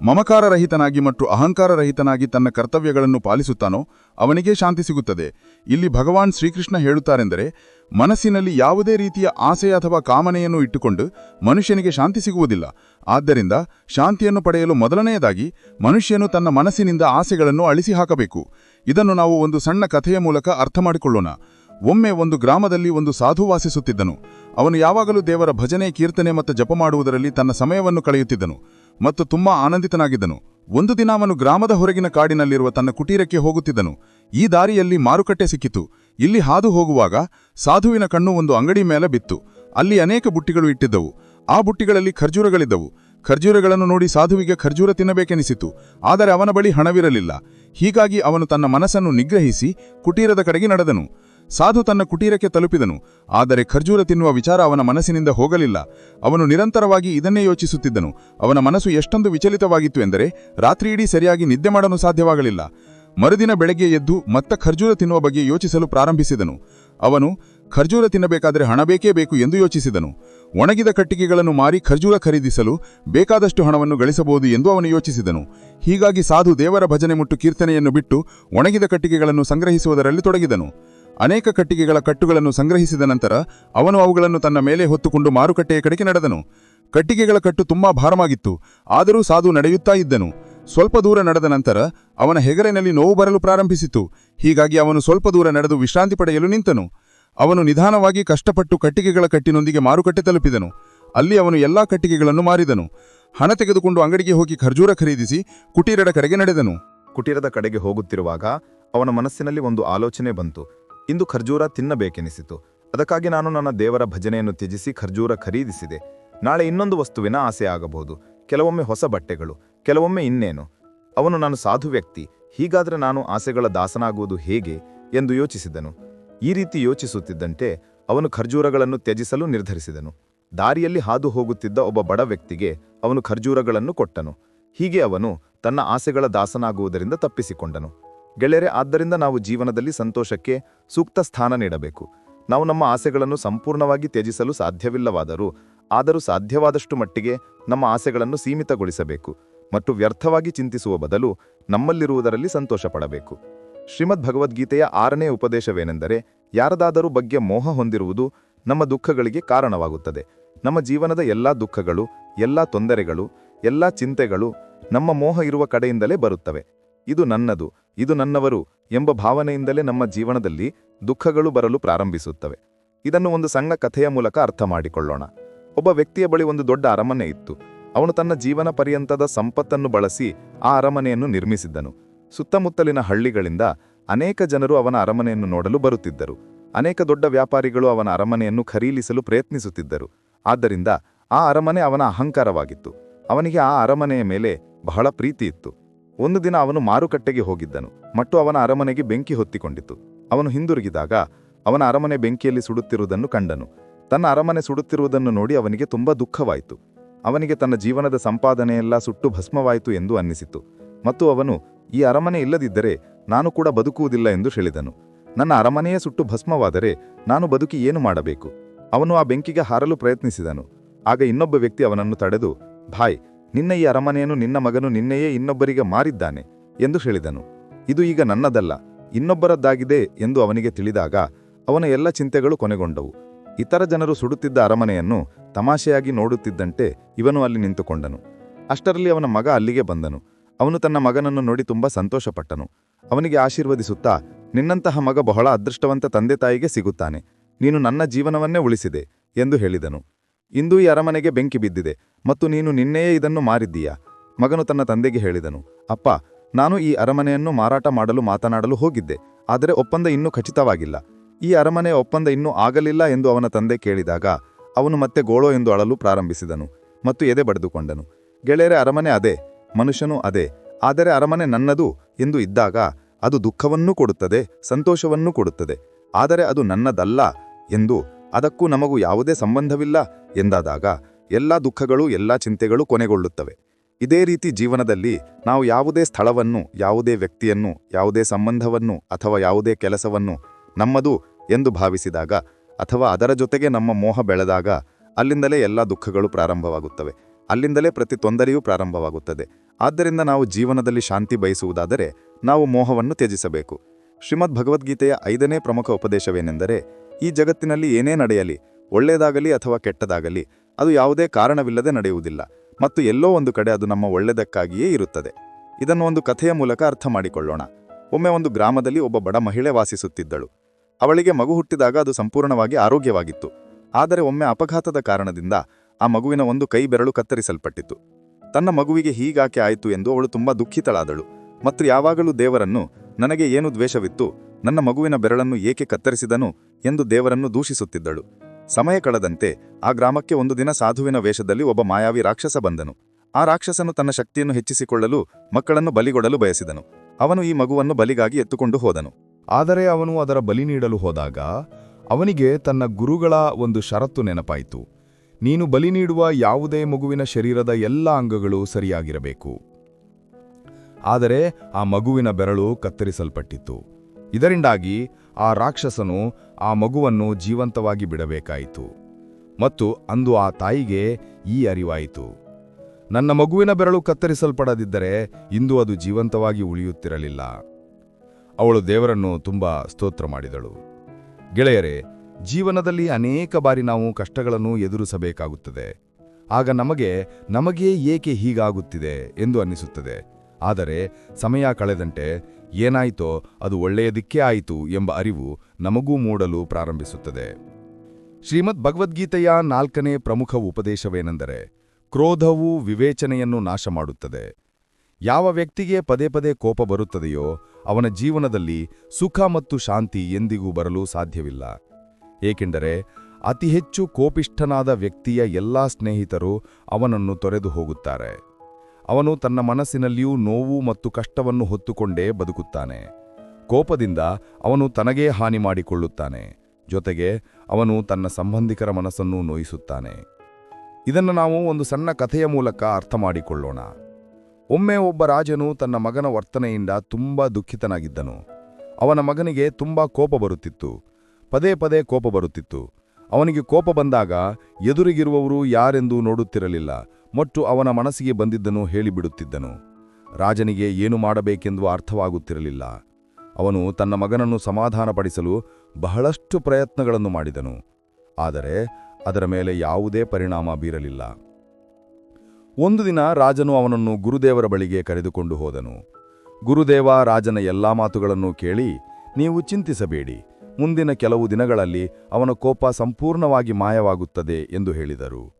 ಮಮಕಾರರಹಿತನಾಗಿ ಮತ್ತು ಅಹಂಕಾರರಹಿತನಾಗಿ ತನ್ನ ಕರ್ತವ್ಯಗಳನ್ನು ಪಾಲಿಸುತ್ತಾನೋ, ಅವನಿಗೆ ಶಾಂತಿ ಸಿಗುತ್ತದೆ. ಇಲ್ಲಿ ಭಗವಾನ್ ಶ್ರೀಕೃಷ್ಣ ಹೇಳುತ್ತಾರೆಂದರೆ, ಮನಸ್ಸಿನಲ್ಲಿ ಯಾವುದೇ ರೀತಿಯ ಆಸೆ ಅಥವಾ ಕಾಮನೆಯನ್ನು ಇಟ್ಟುಕೊಂಡು ಮನುಷ್ಯನಿಗೆ ಶಾಂತಿ ಸಿಗುವುದಿಲ್ಲ. ಆದ್ದರಿಂದ ಶಾಂತಿಯನ್ನು ಪಡೆಯಲು ಮೊದಲನೆಯದಾಗಿ ಮನುಷ್ಯನು ತನ್ನ ಮನಸ್ಸಿನಿಂದ ಆಸೆಗಳನ್ನು ಅಳಿಸಿ ಹಾಕಬೇಕು ಇದನ್ನು ನಾವು ಒಂದು ಸಣ್ಣ ಕಥೆಯ ಮೂಲಕ ಅರ್ಥ ಮಾಡಿಕೊಳ್ಳೋಣ. ಒಮ್ಮೆ ಒಂದು ಗ್ರಾಮದಲ್ಲಿ ಒಂದು ಸಾಧು ವಾಸಿಸುತ್ತಿದ್ದನು. ಅವನು ಯಾವಾಗಲೂ ದೇವರ ಭಜನೆ, ಕೀರ್ತನೆ ಮತ್ತು ಜಪ ಮಾಡುವುದರಲ್ಲಿ ತನ್ನ ಸಮಯವನ್ನು ಕಳೆಯುತ್ತಿದ್ದನು ಮತ್ತು ತುಂಬಾ ಆನಂದಿತನಾಗಿದ್ದನು. ಒಂದು ದಿನ ಅವನು ಗ್ರಾಮದ ಹೊರಗಿನ ಕಾಡಿನಲ್ಲಿರುವ ತನ್ನ ಕುಟೀರಕ್ಕೆ ಹೋಗುತ್ತಿದ್ದನು. ಈ ದಾರಿಯಲ್ಲಿ ಮಾರುಕಟ್ಟೆ ಸಿಕ್ಕಿತು. ಇಲ್ಲಿ ಹಾದು ಹೋಗುವಾಗ ಸಾಧುವಿನ ಕಣ್ಣು ಒಂದು ಅಂಗಡಿ ಮೇಲೆ ಬಿತ್ತು. ಅಲ್ಲಿ ಅನೇಕ ಬುಟ್ಟಿಗಳು ಇಟ್ಟಿದ್ದವು. ಆ ಬುಟ್ಟಿಗಳಲ್ಲಿ ಖರ್ಜೂರಗಳಿದ್ದವು. ಖರ್ಜೂರಗಳನ್ನು ನೋಡಿ ಸಾಧುವಿಗೆ ಖರ್ಜೂರ ತಿನ್ನಬೇಕೆನಿಸಿತು. ಆದರೆ ಅವನ ಬಳಿ ಹಣವಿರಲಿಲ್ಲ. ಹೀಗಾಗಿ ಅವನು ತನ್ನ ಮನಸ್ಸನ್ನು ನಿಗ್ರಹಿಸಿ ಕುಟೀರದ ಕಡೆಗೆ ನಡೆದನು. ಸಾಧು ತನ್ನ ಕುಟೀರಕ್ಕೆ ತಲುಪಿದನು, ಆದರೆ ಖರ್ಜೂರ ತಿನ್ನುವ ವಿಚಾರ ಅವನ ಮನಸ್ಸಿನಿಂದ ಹೋಗಲಿಲ್ಲ. ಅವನು ನಿರಂತರವಾಗಿ ಇದನ್ನೇ ಯೋಚಿಸುತ್ತಿದ್ದನು, ಅವನ ಮನಸ್ಸು ಎಷ್ಟೊಂದು ವಿಚಲಿತವಾಗಿತ್ತು ಎಂದರೆ ರಾತ್ರಿಯಿಡೀ ಸರಿಯಾಗಿ ನಿದ್ದೆ ಮಾಡಲು ಸಾಧ್ಯವಾಗಲಿಲ್ಲ. ಮರುದಿನ ಬೆಳಗ್ಗೆ ಎದ್ದು ಮತ್ತ ಖರ್ಜೂರ ತಿನ್ನುವ ಬಗ್ಗೆ ಯೋಚಿಸಲು ಪ್ರಾರಂಭಿಸಿದನು. ಅವನು, ಖರ್ಜೂರ ತಿನ್ನಬೇಕಾದರೆ ಹಣ ಬೇಕೇ ಬೇಕು ಎಂದು ಯೋಚಿಸಿದನು. ಒಣಗಿದ ಕಟ್ಟಿಗೆಗಳನ್ನು ಮಾರಿ ಖರ್ಜೂರ ಖರೀದಿಸಲು ಬೇಕಾದಷ್ಟು ಹಣವನ್ನು ಗಳಿಸಬಹುದು ಎಂದು ಅವನು ಯೋಚಿಸಿದನು. ಹೀಗಾಗಿ ಸಾಧು ದೇವರ ಭಜನೆ ಮುಟ್ಟು ಕೀರ್ತನೆಯನ್ನು ಬಿಟ್ಟು ಒಣಗಿದ ಕಟ್ಟಿಗೆಗಳನ್ನು ಸಂಗ್ರಹಿಸುವುದರಲ್ಲಿ ತೊಡಗಿದನು. ಅನೇಕ ಕಟ್ಟಿಗೆಗಳ ಕಟ್ಟುಗಳನ್ನು ಸಂಗ್ರಹಿಸಿದ ನಂತರ ಅವನು ಅವುಗಳನ್ನು ತನ್ನ ಮೇಲೆ ಹೊತ್ತುಕೊಂಡು ಮಾರುಕಟ್ಟೆಯ ಕಡೆಗೆ ನಡೆದನು. ಕಟ್ಟಿಗೆಗಳ ಕಟ್ಟು ತುಂಬಾ ಭಾರವಾಗಿತ್ತು. ಆದರೂ ಸಾಧು ನಡೆಯುತ್ತಾ ಇದ್ದನು. ಸ್ವಲ್ಪ ದೂರ ನಡೆದ ನಂತರ ಅವನ ಹೆಗಲಿನಲ್ಲಿ ನೋವು ಬರಲು ಪ್ರಾರಂಭಿಸಿತು. ಹೀಗಾಗಿ ಅವನು ಸ್ವಲ್ಪ ದೂರ ನಡೆದು ವಿಶ್ರಾಂತಿ ಪಡೆಯಲು ನಿಂತನು. ಅವನು ನಿಧಾನವಾಗಿ ಕಷ್ಟಪಟ್ಟು ಕಟ್ಟಿಗೆಗಳ ಕಟ್ಟಿನೊಂದಿಗೆ ಮಾರುಕಟ್ಟೆ ತಲುಪಿದನು. ಅಲ್ಲಿ ಅವನು ಎಲ್ಲಾ ಕಟ್ಟಿಗೆಗಳನ್ನು ಮಾರಿದನು. ಹಣ ತೆಗೆದುಕೊಂಡು ಅಂಗಡಿಗೆ ಹೋಗಿ ಖರ್ಜೂರ ಖರೀದಿಸಿ ಕುಟೀರದ ಕಡೆಗೆ ನಡೆದನು. ಕುಟೀರದ ಕಡೆಗೆ ಹೋಗುತ್ತಿರುವಾಗ ಅವನ ಮನಸ್ಸಿನಲ್ಲಿ ಒಂದು ಆಲೋಚನೆ ಬಂತು. ಇಂದು ಖರ್ಜೂರ ತಿನ್ನಬೇಕೆನಿಸಿತು. ಅದಕ್ಕಾಗಿ ನಾನು ನನ್ನ ದೇವರ ಭಜನೆಯನ್ನು ತ್ಯಜಿಸಿ ಖರ್ಜೂರ ಖರೀದಿಸಿದೆ. ನಾಳೆ ಇನ್ನೊಂದು ವಸ್ತುವಿನ ಆಸೆ ಆಗಬಹುದು. ಕೆಲವೊಮ್ಮೆ ಹೊಸ ಬಟ್ಟೆಗಳು, ಕೆಲವೊಮ್ಮೆ ಇನ್ನೇನು. ಅವನು ನಾನು ಸಾಧು ವ್ಯಕ್ತಿ, ಹೀಗಾದರೆ ನಾನು ಆಸೆಗಳ ದಾಸನಾಗುವುದು ಹೇಗೆ ಎಂದು ಯೋಚಿಸಿದನು. ಈ ರೀತಿ ಯೋಚಿಸುತ್ತಿದ್ದಂತೆ ಅವನು ಖರ್ಜೂರಗಳನ್ನು ತ್ಯಜಿಸಲು ನಿರ್ಧರಿಸಿದನು. ದಾರಿಯಲ್ಲಿ ಹಾದು ಹೋಗುತ್ತಿದ್ದ ಒಬ್ಬ ಬಡ ವ್ಯಕ್ತಿಗೆ ಅವನು ಖರ್ಜೂರಗಳನ್ನು ಕೊಟ್ಟನು. ಹೀಗೆ ಅವನು ತನ್ನ ಆಸೆಗಳ ದಾಸನಾಗುವುದರಿಂದ ತಪ್ಪಿಸಿಕೊಂಡನು. ಗೆಳೆಯರೆ, ಆದ್ದರಿಂದ ನಾವು ಜೀವನದಲ್ಲಿ ಸಂತೋಷಕ್ಕೆ ಸೂಕ್ತ ಸ್ಥಾನ ನೀಡಬೇಕು. ನಾವು ನಮ್ಮ ಆಸೆಗಳನ್ನು ಸಂಪೂರ್ಣವಾಗಿ ತ್ಯಜಿಸಲು ಸಾಧ್ಯವಿಲ್ಲವಾದರೂ, ಆದರೂ ಸಾಧ್ಯವಾದಷ್ಟು ಮಟ್ಟಿಗೆ ನಮ್ಮ ಆಸೆಗಳನ್ನು ಸೀಮಿತಗೊಳಿಸಬೇಕು ಮತ್ತು ವ್ಯರ್ಥವಾಗಿ ಚಿಂತಿಸುವ ಬದಲು ನಮ್ಮಲ್ಲಿರುವುದರಲ್ಲಿ ಸಂತೋಷಪಡಬೇಕು. ಶ್ರೀಮದ್ ಭಗವದ್ಗೀತೆಯ ಆರನೇ ಉಪದೇಶವೇನೆಂದರೆ, ಯಾರದಾದರೂ ಬಗ್ಗೆ ಮೋಹ ಹೊಂದಿರುವುದು ನಮ್ಮ ದುಃಖಗಳಿಗೆ ಕಾರಣವಾಗುತ್ತದೆ. ನಮ್ಮ ಜೀವನದ ಎಲ್ಲಾ ದುಃಖಗಳು, ಎಲ್ಲಾ ತೊಂದರೆಗಳು, ಎಲ್ಲಾ ಚಿಂತೆಗಳು ನಮ್ಮ ಮೋಹ ಇರುವ ಕಡೆಯಿಂದಲೇ ಬರುತ್ತವೆ. ಇದು ನನ್ನದು. ಇದು ನನ್ನವರು ಎಂಬ ಭಾವನೆಯಿಂದಲೇ ನಮ್ಮ ಜೀವನದಲ್ಲಿ ದುಃಖಗಳು ಬರಲು ಪ್ರಾರಂಭಿಸುತ್ತವೆ. ಇದನ್ನು ಒಂದು ಸಣ್ಣ ಕಥೆಯ ಮೂಲಕ ಅರ್ಥ ಮಾಡಿಕೊಳ್ಳೋಣ. ಒಬ್ಬ ವ್ಯಕ್ತಿಯ ಬಳಿ ಒಂದು ದೊಡ್ಡ ಅರಮನೆ ಇತ್ತು. ಅವನು ತನ್ನ ಜೀವನ ಪರ್ಯಂತದ ಸಂಪತ್ತನ್ನು ಬಳಸಿ ಆ ಅರಮನೆಯನ್ನು ನಿರ್ಮಿಸಿದ್ದನು. ಸುತ್ತಮುತ್ತಲಿನ ಹಳ್ಳಿಗಳಿಂದ ಅನೇಕ ಜನರು ಅವನ ಅರಮನೆಯನ್ನು ನೋಡಲು ಬರುತ್ತಿದ್ದರು. ಅನೇಕ ದೊಡ್ಡ ವ್ಯಾಪಾರಿಗಳು ಅವನ ಅರಮನೆಯನ್ನು ಖರೀದಿಸಲು ಪ್ರಯತ್ನಿಸುತ್ತಿದ್ದರು. ಆದ್ದರಿಂದ ಆ ಅರಮನೆ ಅವನ ಅಹಂಕಾರವಾಗಿತ್ತು. ಅವನಿಗೆ ಆ ಅರಮನೆಯ ಮೇಲೆ ಬಹಳ ಪ್ರೀತಿ ಇತ್ತು. ಒಂದು ದಿನ ಅವನು ಮಾರುಕಟ್ಟೆಗೆ ಹೋಗಿದ್ದನು ಮತ್ತು ಅವನ ಅರಮನೆಗೆ ಬೆಂಕಿ ಹೊತ್ತಿಕೊಂಡಿತು. ಅವನು ಹಿಂದಿರುಗಿದಾಗ ಅವನ ಅರಮನೆ ಬೆಂಕಿಯಲ್ಲಿ ಸುಡುತ್ತಿರುವುದನ್ನು ಕಂಡನು. ತನ್ನ ಅರಮನೆ ಸುಡುತ್ತಿರುವುದನ್ನು ನೋಡಿ ಅವನಿಗೆ ತುಂಬಾ ದುಃಖವಾಯಿತು. ಅವನಿಗೆ ತನ್ನ ಜೀವನದ ಸಂಪಾದನೆಯೆಲ್ಲ ಸುಟ್ಟು ಭಸ್ಮವಾಯಿತು ಎಂದು ಅನ್ನಿಸಿತು. ಮತ್ತು ಅವನು, ಈ ಅರಮನೆ ಇಲ್ಲದಿದ್ದರೆ ನಾನು ಕೂಡ ಬದುಕುವುದಿಲ್ಲ ಎಂದು ಹೇಳಿದನು. ನನ್ನ ಅರಮನೆಯೇ ಸುಟ್ಟು ಭಸ್ಮವಾದರೆ ನಾನು ಬದುಕಿ ಏನು ಮಾಡಬೇಕು? ಅವನು ಆ ಬೆಂಕಿಗೆ ಹಾರಲು ಪ್ರಯತ್ನಿಸಿದನು. ಆಗ ಇನ್ನೊಬ್ಬ ವ್ಯಕ್ತಿ ಅವನನ್ನು ತಡೆದು, ಭಾಯ್ ನಿನ್ನ ಈ ಅರಮನೆಯನ್ನು ನಿನ್ನ ಮಗನು ನಿನ್ನೆಯೇ ಇನ್ನೊಬ್ಬರಿಗೆ ಮಾರಿದ್ದಾನೆ ಎಂದು ಹೇಳಿದನು. ಇದು ಈಗ ನನ್ನದಲ್ಲ, ಇನ್ನೊಬ್ಬರದ್ದಾಗಿದೆ ಎಂದು ಅವನಿಗೆ ತಿಳಿದಾಗ ಅವನ ಎಲ್ಲ ಚಿಂತೆಗಳು ಕೊನೆಗೊಂಡವು. ಇತರ ಜನರು ಸುಡುತ್ತಿದ್ದ ಅರಮನೆಯನ್ನು ತಮಾಷೆಯಾಗಿ ನೋಡುತ್ತಿದ್ದಂತೆ ಇವನು ಅಲ್ಲಿ ನಿಂತುಕೊಂಡನು. ಅಷ್ಟರಲ್ಲಿ ಅವನ ಮಗ ಅಲ್ಲಿಗೆ ಬಂದನು. ಅವನು ತನ್ನ ಮಗನನ್ನು ನೋಡಿ ತುಂಬಾ ಸಂತೋಷಪಟ್ಟನು. ಅವನಿಗೆ ಆಶೀರ್ವದಿಸುತ್ತಾ, ನಿನ್ನಂತಹ ಮಗ ಬಹಳ ಅದೃಷ್ಟವಂತ ತಂದೆ ತಾಯಿಗೆ ಸಿಗುತ್ತಾನೆ. ನೀನು ನನ್ನ ಜೀವನವನ್ನೇ ಉಳಿಸಿದೆ ಎಂದು ಹೇಳಿದನು. ಇಂದು ಈ ಅರಮನೆಗೆ ಬೆಂಕಿ ಬಿದ್ದಿದೆ ಮತ್ತು ನೀನು ನಿನ್ನೆಯೇ ಇದನ್ನು ಮಾರಿದ್ದೀಯ? ಮಗನು ತನ್ನ ತಂದೆಗೆ ಹೇಳಿದನು, ಅಪ್ಪ, ನಾನು ಈ ಅರಮನೆಯನ್ನು ಮಾರಾಟ ಮಾಡಲು ಮಾತನಾಡಲು ಹೋಗಿದ್ದೆ, ಆದರೆ ಒಪ್ಪಂದ ಇನ್ನೂ ಖಚಿತವಾಗಿಲ್ಲ. ಈ ಅರಮನೆಯ ಒಪ್ಪಂದ ಇನ್ನೂ ಆಗಲಿಲ್ಲ ಎಂದು ಅವನ ತಂದೆ ಕೇಳಿದಾಗ ಅವನು ಮತ್ತೆ ಗೋಳೋ ಎಂದು ಅಳಲು ಪ್ರಾರಂಭಿಸಿದನು ಮತ್ತು ಎದೆ ಬಡಿದುಕೊಂಡನು. ಗೆಳೆಯರೆ, ಅರಮನೆ ಅದೇ, ಮನುಷ್ಯನೂ ಅದೇ, ಆದರೆ ಅರಮನೆ ನನ್ನದು ಎಂದು ಇದ್ದಾಗ ಅದು ದುಃಖವನ್ನೂ ಕೊಡುತ್ತದೆ, ಸಂತೋಷವನ್ನೂ ಕೊಡುತ್ತದೆ, ಆದರೆ ಅದು ನನ್ನದಲ್ಲ ಎಂದು ಅದಕ್ಕೂ ನಮಗೂ ಯಾವುದೇ ಸಂಬಂಧವಿಲ್ಲ ಎಂದಾದಾಗ ಎಲ್ಲ ದುಃಖಗಳು, ಎಲ್ಲ ಚಿಂತೆಗಳು ಕೊನೆಗೊಳ್ಳುತ್ತವೆ. ಇದೇ ರೀತಿ ಜೀವನದಲ್ಲಿ ನಾವು ಯಾವುದೇ ಸ್ಥಳವನ್ನು, ಯಾವುದೇ ವ್ಯಕ್ತಿಯನ್ನು, ಯಾವುದೇ ಸಂಬಂಧವನ್ನು ಅಥವಾ ಯಾವುದೇ ಕೆಲಸವನ್ನು ನಮ್ಮದು ಎಂದು ಭಾವಿಸಿದಾಗ ಅಥವಾ ಅದರ ಜೊತೆಗೆ ನಮ್ಮ ಮೋಹ ಬೆಳೆದಾಗ ಅಲ್ಲಿಂದಲೇ ಎಲ್ಲ ದುಃಖಗಳು ಪ್ರಾರಂಭವಾಗುತ್ತವೆ. ಅಲ್ಲಿಂದಲೇ ಪ್ರತಿ ತೊಂದರೆಯೂ ಪ್ರಾರಂಭವಾಗುತ್ತದೆ. ಆದ್ದರಿಂದ ನಾವು ಜೀವನದಲ್ಲಿ ಶಾಂತಿ ಬಯಸುವುದಾದರೆ ನಾವು ಮೋಹವನ್ನು ತ್ಯಜಿಸಬೇಕು. ಶ್ರೀಮದ್ ಭಗವದ್ಗೀತೆಯ ಐದನೇ ಪ್ರಮುಖ ಉಪದೇಶವೇನೆಂದರೆ ಈ ಜಗತ್ತಿನಲ್ಲಿ ಏನೇ ನಡೆಯಲಿ, ಒಳ್ಳೆಯದಾಗಲಿ ಅಥವಾ ಕೆಟ್ಟದಾಗಲಿ, ಅದು ಯಾವುದೇ ಕಾರಣವಿಲ್ಲದೆ ನಡೆಯುವುದಿಲ್ಲ. ಮತ್ತು ಎಲ್ಲೋ ಒಂದು ಕಡೆ ಅದು ನಮ್ಮ ಒಳ್ಳೆಯದಕ್ಕಾಗಿಯೇ ಇರುತ್ತದೆ. ಇದನ್ನು ಒಂದು ಕಥೆಯ ಮೂಲಕ ಅರ್ಥ ಮಾಡಿಕೊಳ್ಳೋಣ. ಒಮ್ಮೆ ಒಂದು ಗ್ರಾಮದಲ್ಲಿ ಒಬ್ಬ ಬಡ ಮಹಿಳೆ ವಾಸಿಸುತ್ತಿದ್ದಳು. ಅವಳಿಗೆ ಮಗು ಹುಟ್ಟಿದಾಗ ಅದು ಸಂಪೂರ್ಣವಾಗಿ ಆರೋಗ್ಯವಾಗಿತ್ತು. ಆದರೆ ಒಮ್ಮೆ ಅಪಘಾತದ ಕಾರಣದಿಂದ ಆ ಮಗುವಿನ ಒಂದು ಕೈ ಬೆರಳು ಕತ್ತರಿಸಲ್ಪಟ್ಟಿತು. ತನ್ನ ಮಗುವಿಗೆ ಹೀಗಾಕೆ ಆಯಿತು ಎಂದು ಅವಳು ತುಂಬಾ ದುಃಖಿತಳಾದಳು. ಮತ್ತು ಯಾವಾಗಲೂ ದೇವರನ್ನು, ನನಗೆ ಏನು ದ್ವೇಷವಿತ್ತು ನನ್ನ ಮಗುವಿನ ಬೆರಳನ್ನು ಏಕೆ ಕತ್ತರಿಸಿದನು ಎಂದು ದೇವರನ್ನು ದೂಷಿಸುತ್ತಿದ್ದಳು. ಸಮಯ ಕಳೆದಂತೆ ಆ ಗ್ರಾಮಕ್ಕೆ ಒಂದು ದಿನ ಸಾಧುವಿನ ವೇಷದಲ್ಲಿ ಒಬ್ಬ ಮಾಯಾವಿ ರಾಕ್ಷಸ ಬಂದನು. ಆ ರಾಕ್ಷಸನು ತನ್ನ ಶಕ್ತಿಯನ್ನು ಹೆಚ್ಚಿಸಿಕೊಳ್ಳಲು ಮಕ್ಕಳನ್ನು ಬಲಿಗೊಡಲು ಬಯಸಿದನು. ಅವನು ಈ ಮಗುವನ್ನು ಬಲಿಗಾಗಿ ಎತ್ತುಕೊಂಡು ಹೋದನು. ಆದರೆ ಅವನು ಅದರ ಬಲಿ ನೀಡಲು ಹೋದಾಗ ಅವನಿಗೆ ತನ್ನ ಗುರುಗಳ ಒಂದು ಷರತ್ತು ನೆನಪಾಯಿತು. ನೀನು ಬಲಿ ನೀಡುವ ಯಾವುದೇ ಮಗುವಿನ ಶರೀರದ ಎಲ್ಲ ಅಂಗಗಳು ಸರಿಯಾಗಿರಬೇಕು. ಆದರೆ ಆ ಮಗುವಿನ ಬೆರಳು ಕತ್ತರಿಸಲ್ಪಟ್ಟಿತ್ತು. ಇದರಿಂದಾಗಿ ಆ ರಾಕ್ಷಸನು ಆ ಮಗುವನ್ನು ಜೀವಂತವಾಗಿ ಬಿಡಬೇಕಾಯಿತು. ಮತ್ತು ಅಂದು ಆ ತಾಯಿಗೆ ಈ ಅರಿವಾಯಿತು. ನನ್ನ ಮಗುವಿನ ಬೆರಳು ಕತ್ತರಿಸಲ್ಪಡದಿದ್ದರೆ ಇಂದು ಅದು ಜೀವಂತವಾಗಿ ಉಳಿಯುತ್ತಿರಲಿಲ್ಲ. ಅವಳು ದೇವರನ್ನು ತುಂಬ ಸ್ತೋತ್ರ ಮಾಡಿದಳು. ಗೆಳೆಯರೇ, ಜೀವನದಲ್ಲಿ ಅನೇಕ ಬಾರಿ ನಾವು ಕಷ್ಟಗಳನ್ನು ಎದುರಿಸಬೇಕಾಗುತ್ತದೆ. ಆಗ ನಮಗೆ, ನಮಗೇ ಏಕೆ ಹೀಗಾಗುತ್ತಿದೆ ಎಂದು ಅನ್ನಿಸುತ್ತದೆ. ಆದರೆ, ಸಮಯ ಕಳೆದಂತೆ ಏನಾಯಿತೋ ಅದು ಒಳ್ಳೆಯದಕ್ಕೆ ಆಯಿತು ಎಂಬ ಅರಿವು ನಮಗೂ ಮೂಡಲು ಪ್ರಾರಂಭಿಸುತ್ತದೆ. ಶ್ರೀಮದ್ ಭಗವದ್ಗೀತೆಯ ನಾಲ್ಕನೇ ಪ್ರಮುಖ ಉಪದೇಶವೇನೆಂದರೆ, ಕ್ರೋಧವು ವಿವೇಚನೆಯನ್ನು ನಾಶ ಮಾಡುತ್ತದೆ. ಯಾವ ವ್ಯಕ್ತಿಗೆ ಪದೇ ಪದೇ ಕೋಪ ಬರುತ್ತದೆಯೋ ಅವನ ಜೀವನದಲ್ಲಿ ಸುಖ ಮತ್ತು ಶಾಂತಿ ಎಂದಿಗೂ ಬರಲು ಸಾಧ್ಯವಿಲ್ಲ. ಏಕೆಂದರೆ, ಅತಿ ಹೆಚ್ಚು ಕೋಪಿಷ್ಠನಾದ ವ್ಯಕ್ತಿಯ ಎಲ್ಲಾ ಸ್ನೇಹಿತರು ಅವನನ್ನು ತೊರೆದು ಹೋಗುತ್ತಾರೆ. ಅವನು ತನ್ನ ಮನಸ್ಸಿನಲ್ಲಿಯೂ ನೋವು ಮತ್ತು ಕಷ್ಟವನ್ನು ಹೊತ್ತುಕೊಂಡೇ ಬದುಕುತ್ತಾನೆ. ಕೋಪದಿಂದ ಅವನು ತನಗೇ ಹಾನಿ ಮಾಡಿಕೊಳ್ಳುತ್ತಾನೆ. ಜೊತೆಗೆ ಅವನು ತನ್ನ ಸಂಬಂಧಿಕರ ಮನಸ್ಸನ್ನು ನೋಯಿಸುತ್ತಾನೆ. ಇದನ್ನು ನಾವು ಒಂದು ಸಣ್ಣ ಕಥೆಯ ಮೂಲಕ ಅರ್ಥ ಮಾಡಿಕೊಳ್ಳೋಣ. ಒಮ್ಮೆ ಒಬ್ಬ ರಾಜನು ತನ್ನ ಮಗನ ವರ್ತನೆಯಿಂದ ತುಂಬಾ ದುಃಖಿತನಾಗಿದ್ದನು. ಅವನ ಮಗನಿಗೆ ತುಂಬಾ ಕೋಪ ಬರುತ್ತಿತ್ತು. ಪದೇ ಪದೇ ಕೋಪ ಬರುತ್ತಿತ್ತು. ಅವನಿಗೆ ಕೋಪ ಬಂದಾಗ ಎದುರಿಗಿರುವವರು ಯಾರೆಂದು ನೋಡುತ್ತಿರಲಿಲ್ಲ. ಮತ್ತು ಅವನ ಮನಸ್ಸಿಗೆ ಬಂದಿದ್ದನ್ನು ಹೇಳಿಬಿಡುತ್ತಿದ್ದನು. ರಾಜನಿಗೆ ಏನು ಮಾಡಬೇಕೆಂದು ಅರ್ಥವಾಗುತ್ತಿರಲಿಲ್ಲ. ಅವನು ತನ್ನ ಮಗನನ್ನು ಸಮಾಧಾನಪಡಿಸಲು ಬಹಳಷ್ಟು ಪ್ರಯತ್ನಗಳನ್ನು ಮಾಡಿದನು. ಆದರೆ ಅದರ ಮೇಲೆ ಯಾವುದೇ ಪರಿಣಾಮ ಬೀರಲಿಲ್ಲ. ಒಂದು ದಿನ ರಾಜನು ಅವನನ್ನು ಗುರುದೇವರ ಬಳಿಗೆ ಕರೆದುಕೊಂಡು ಹೋದನು. ಗುರುದೇವ ರಾಜನ ಎಲ್ಲಾ ಮಾತುಗಳನ್ನು ಕೇಳಿ, ನೀವು ಚಿಂತಿಸಬೇಡಿ. ಮುಂದಿನ ಕೆಲವು ದಿನಗಳಲ್ಲಿ ಅವನ ಕೋಪ ಸಂಪೂರ್ಣವಾಗಿ ಮಾಯವಾಗುತ್ತದೆ ಎಂದು ಹೇಳಿದರು.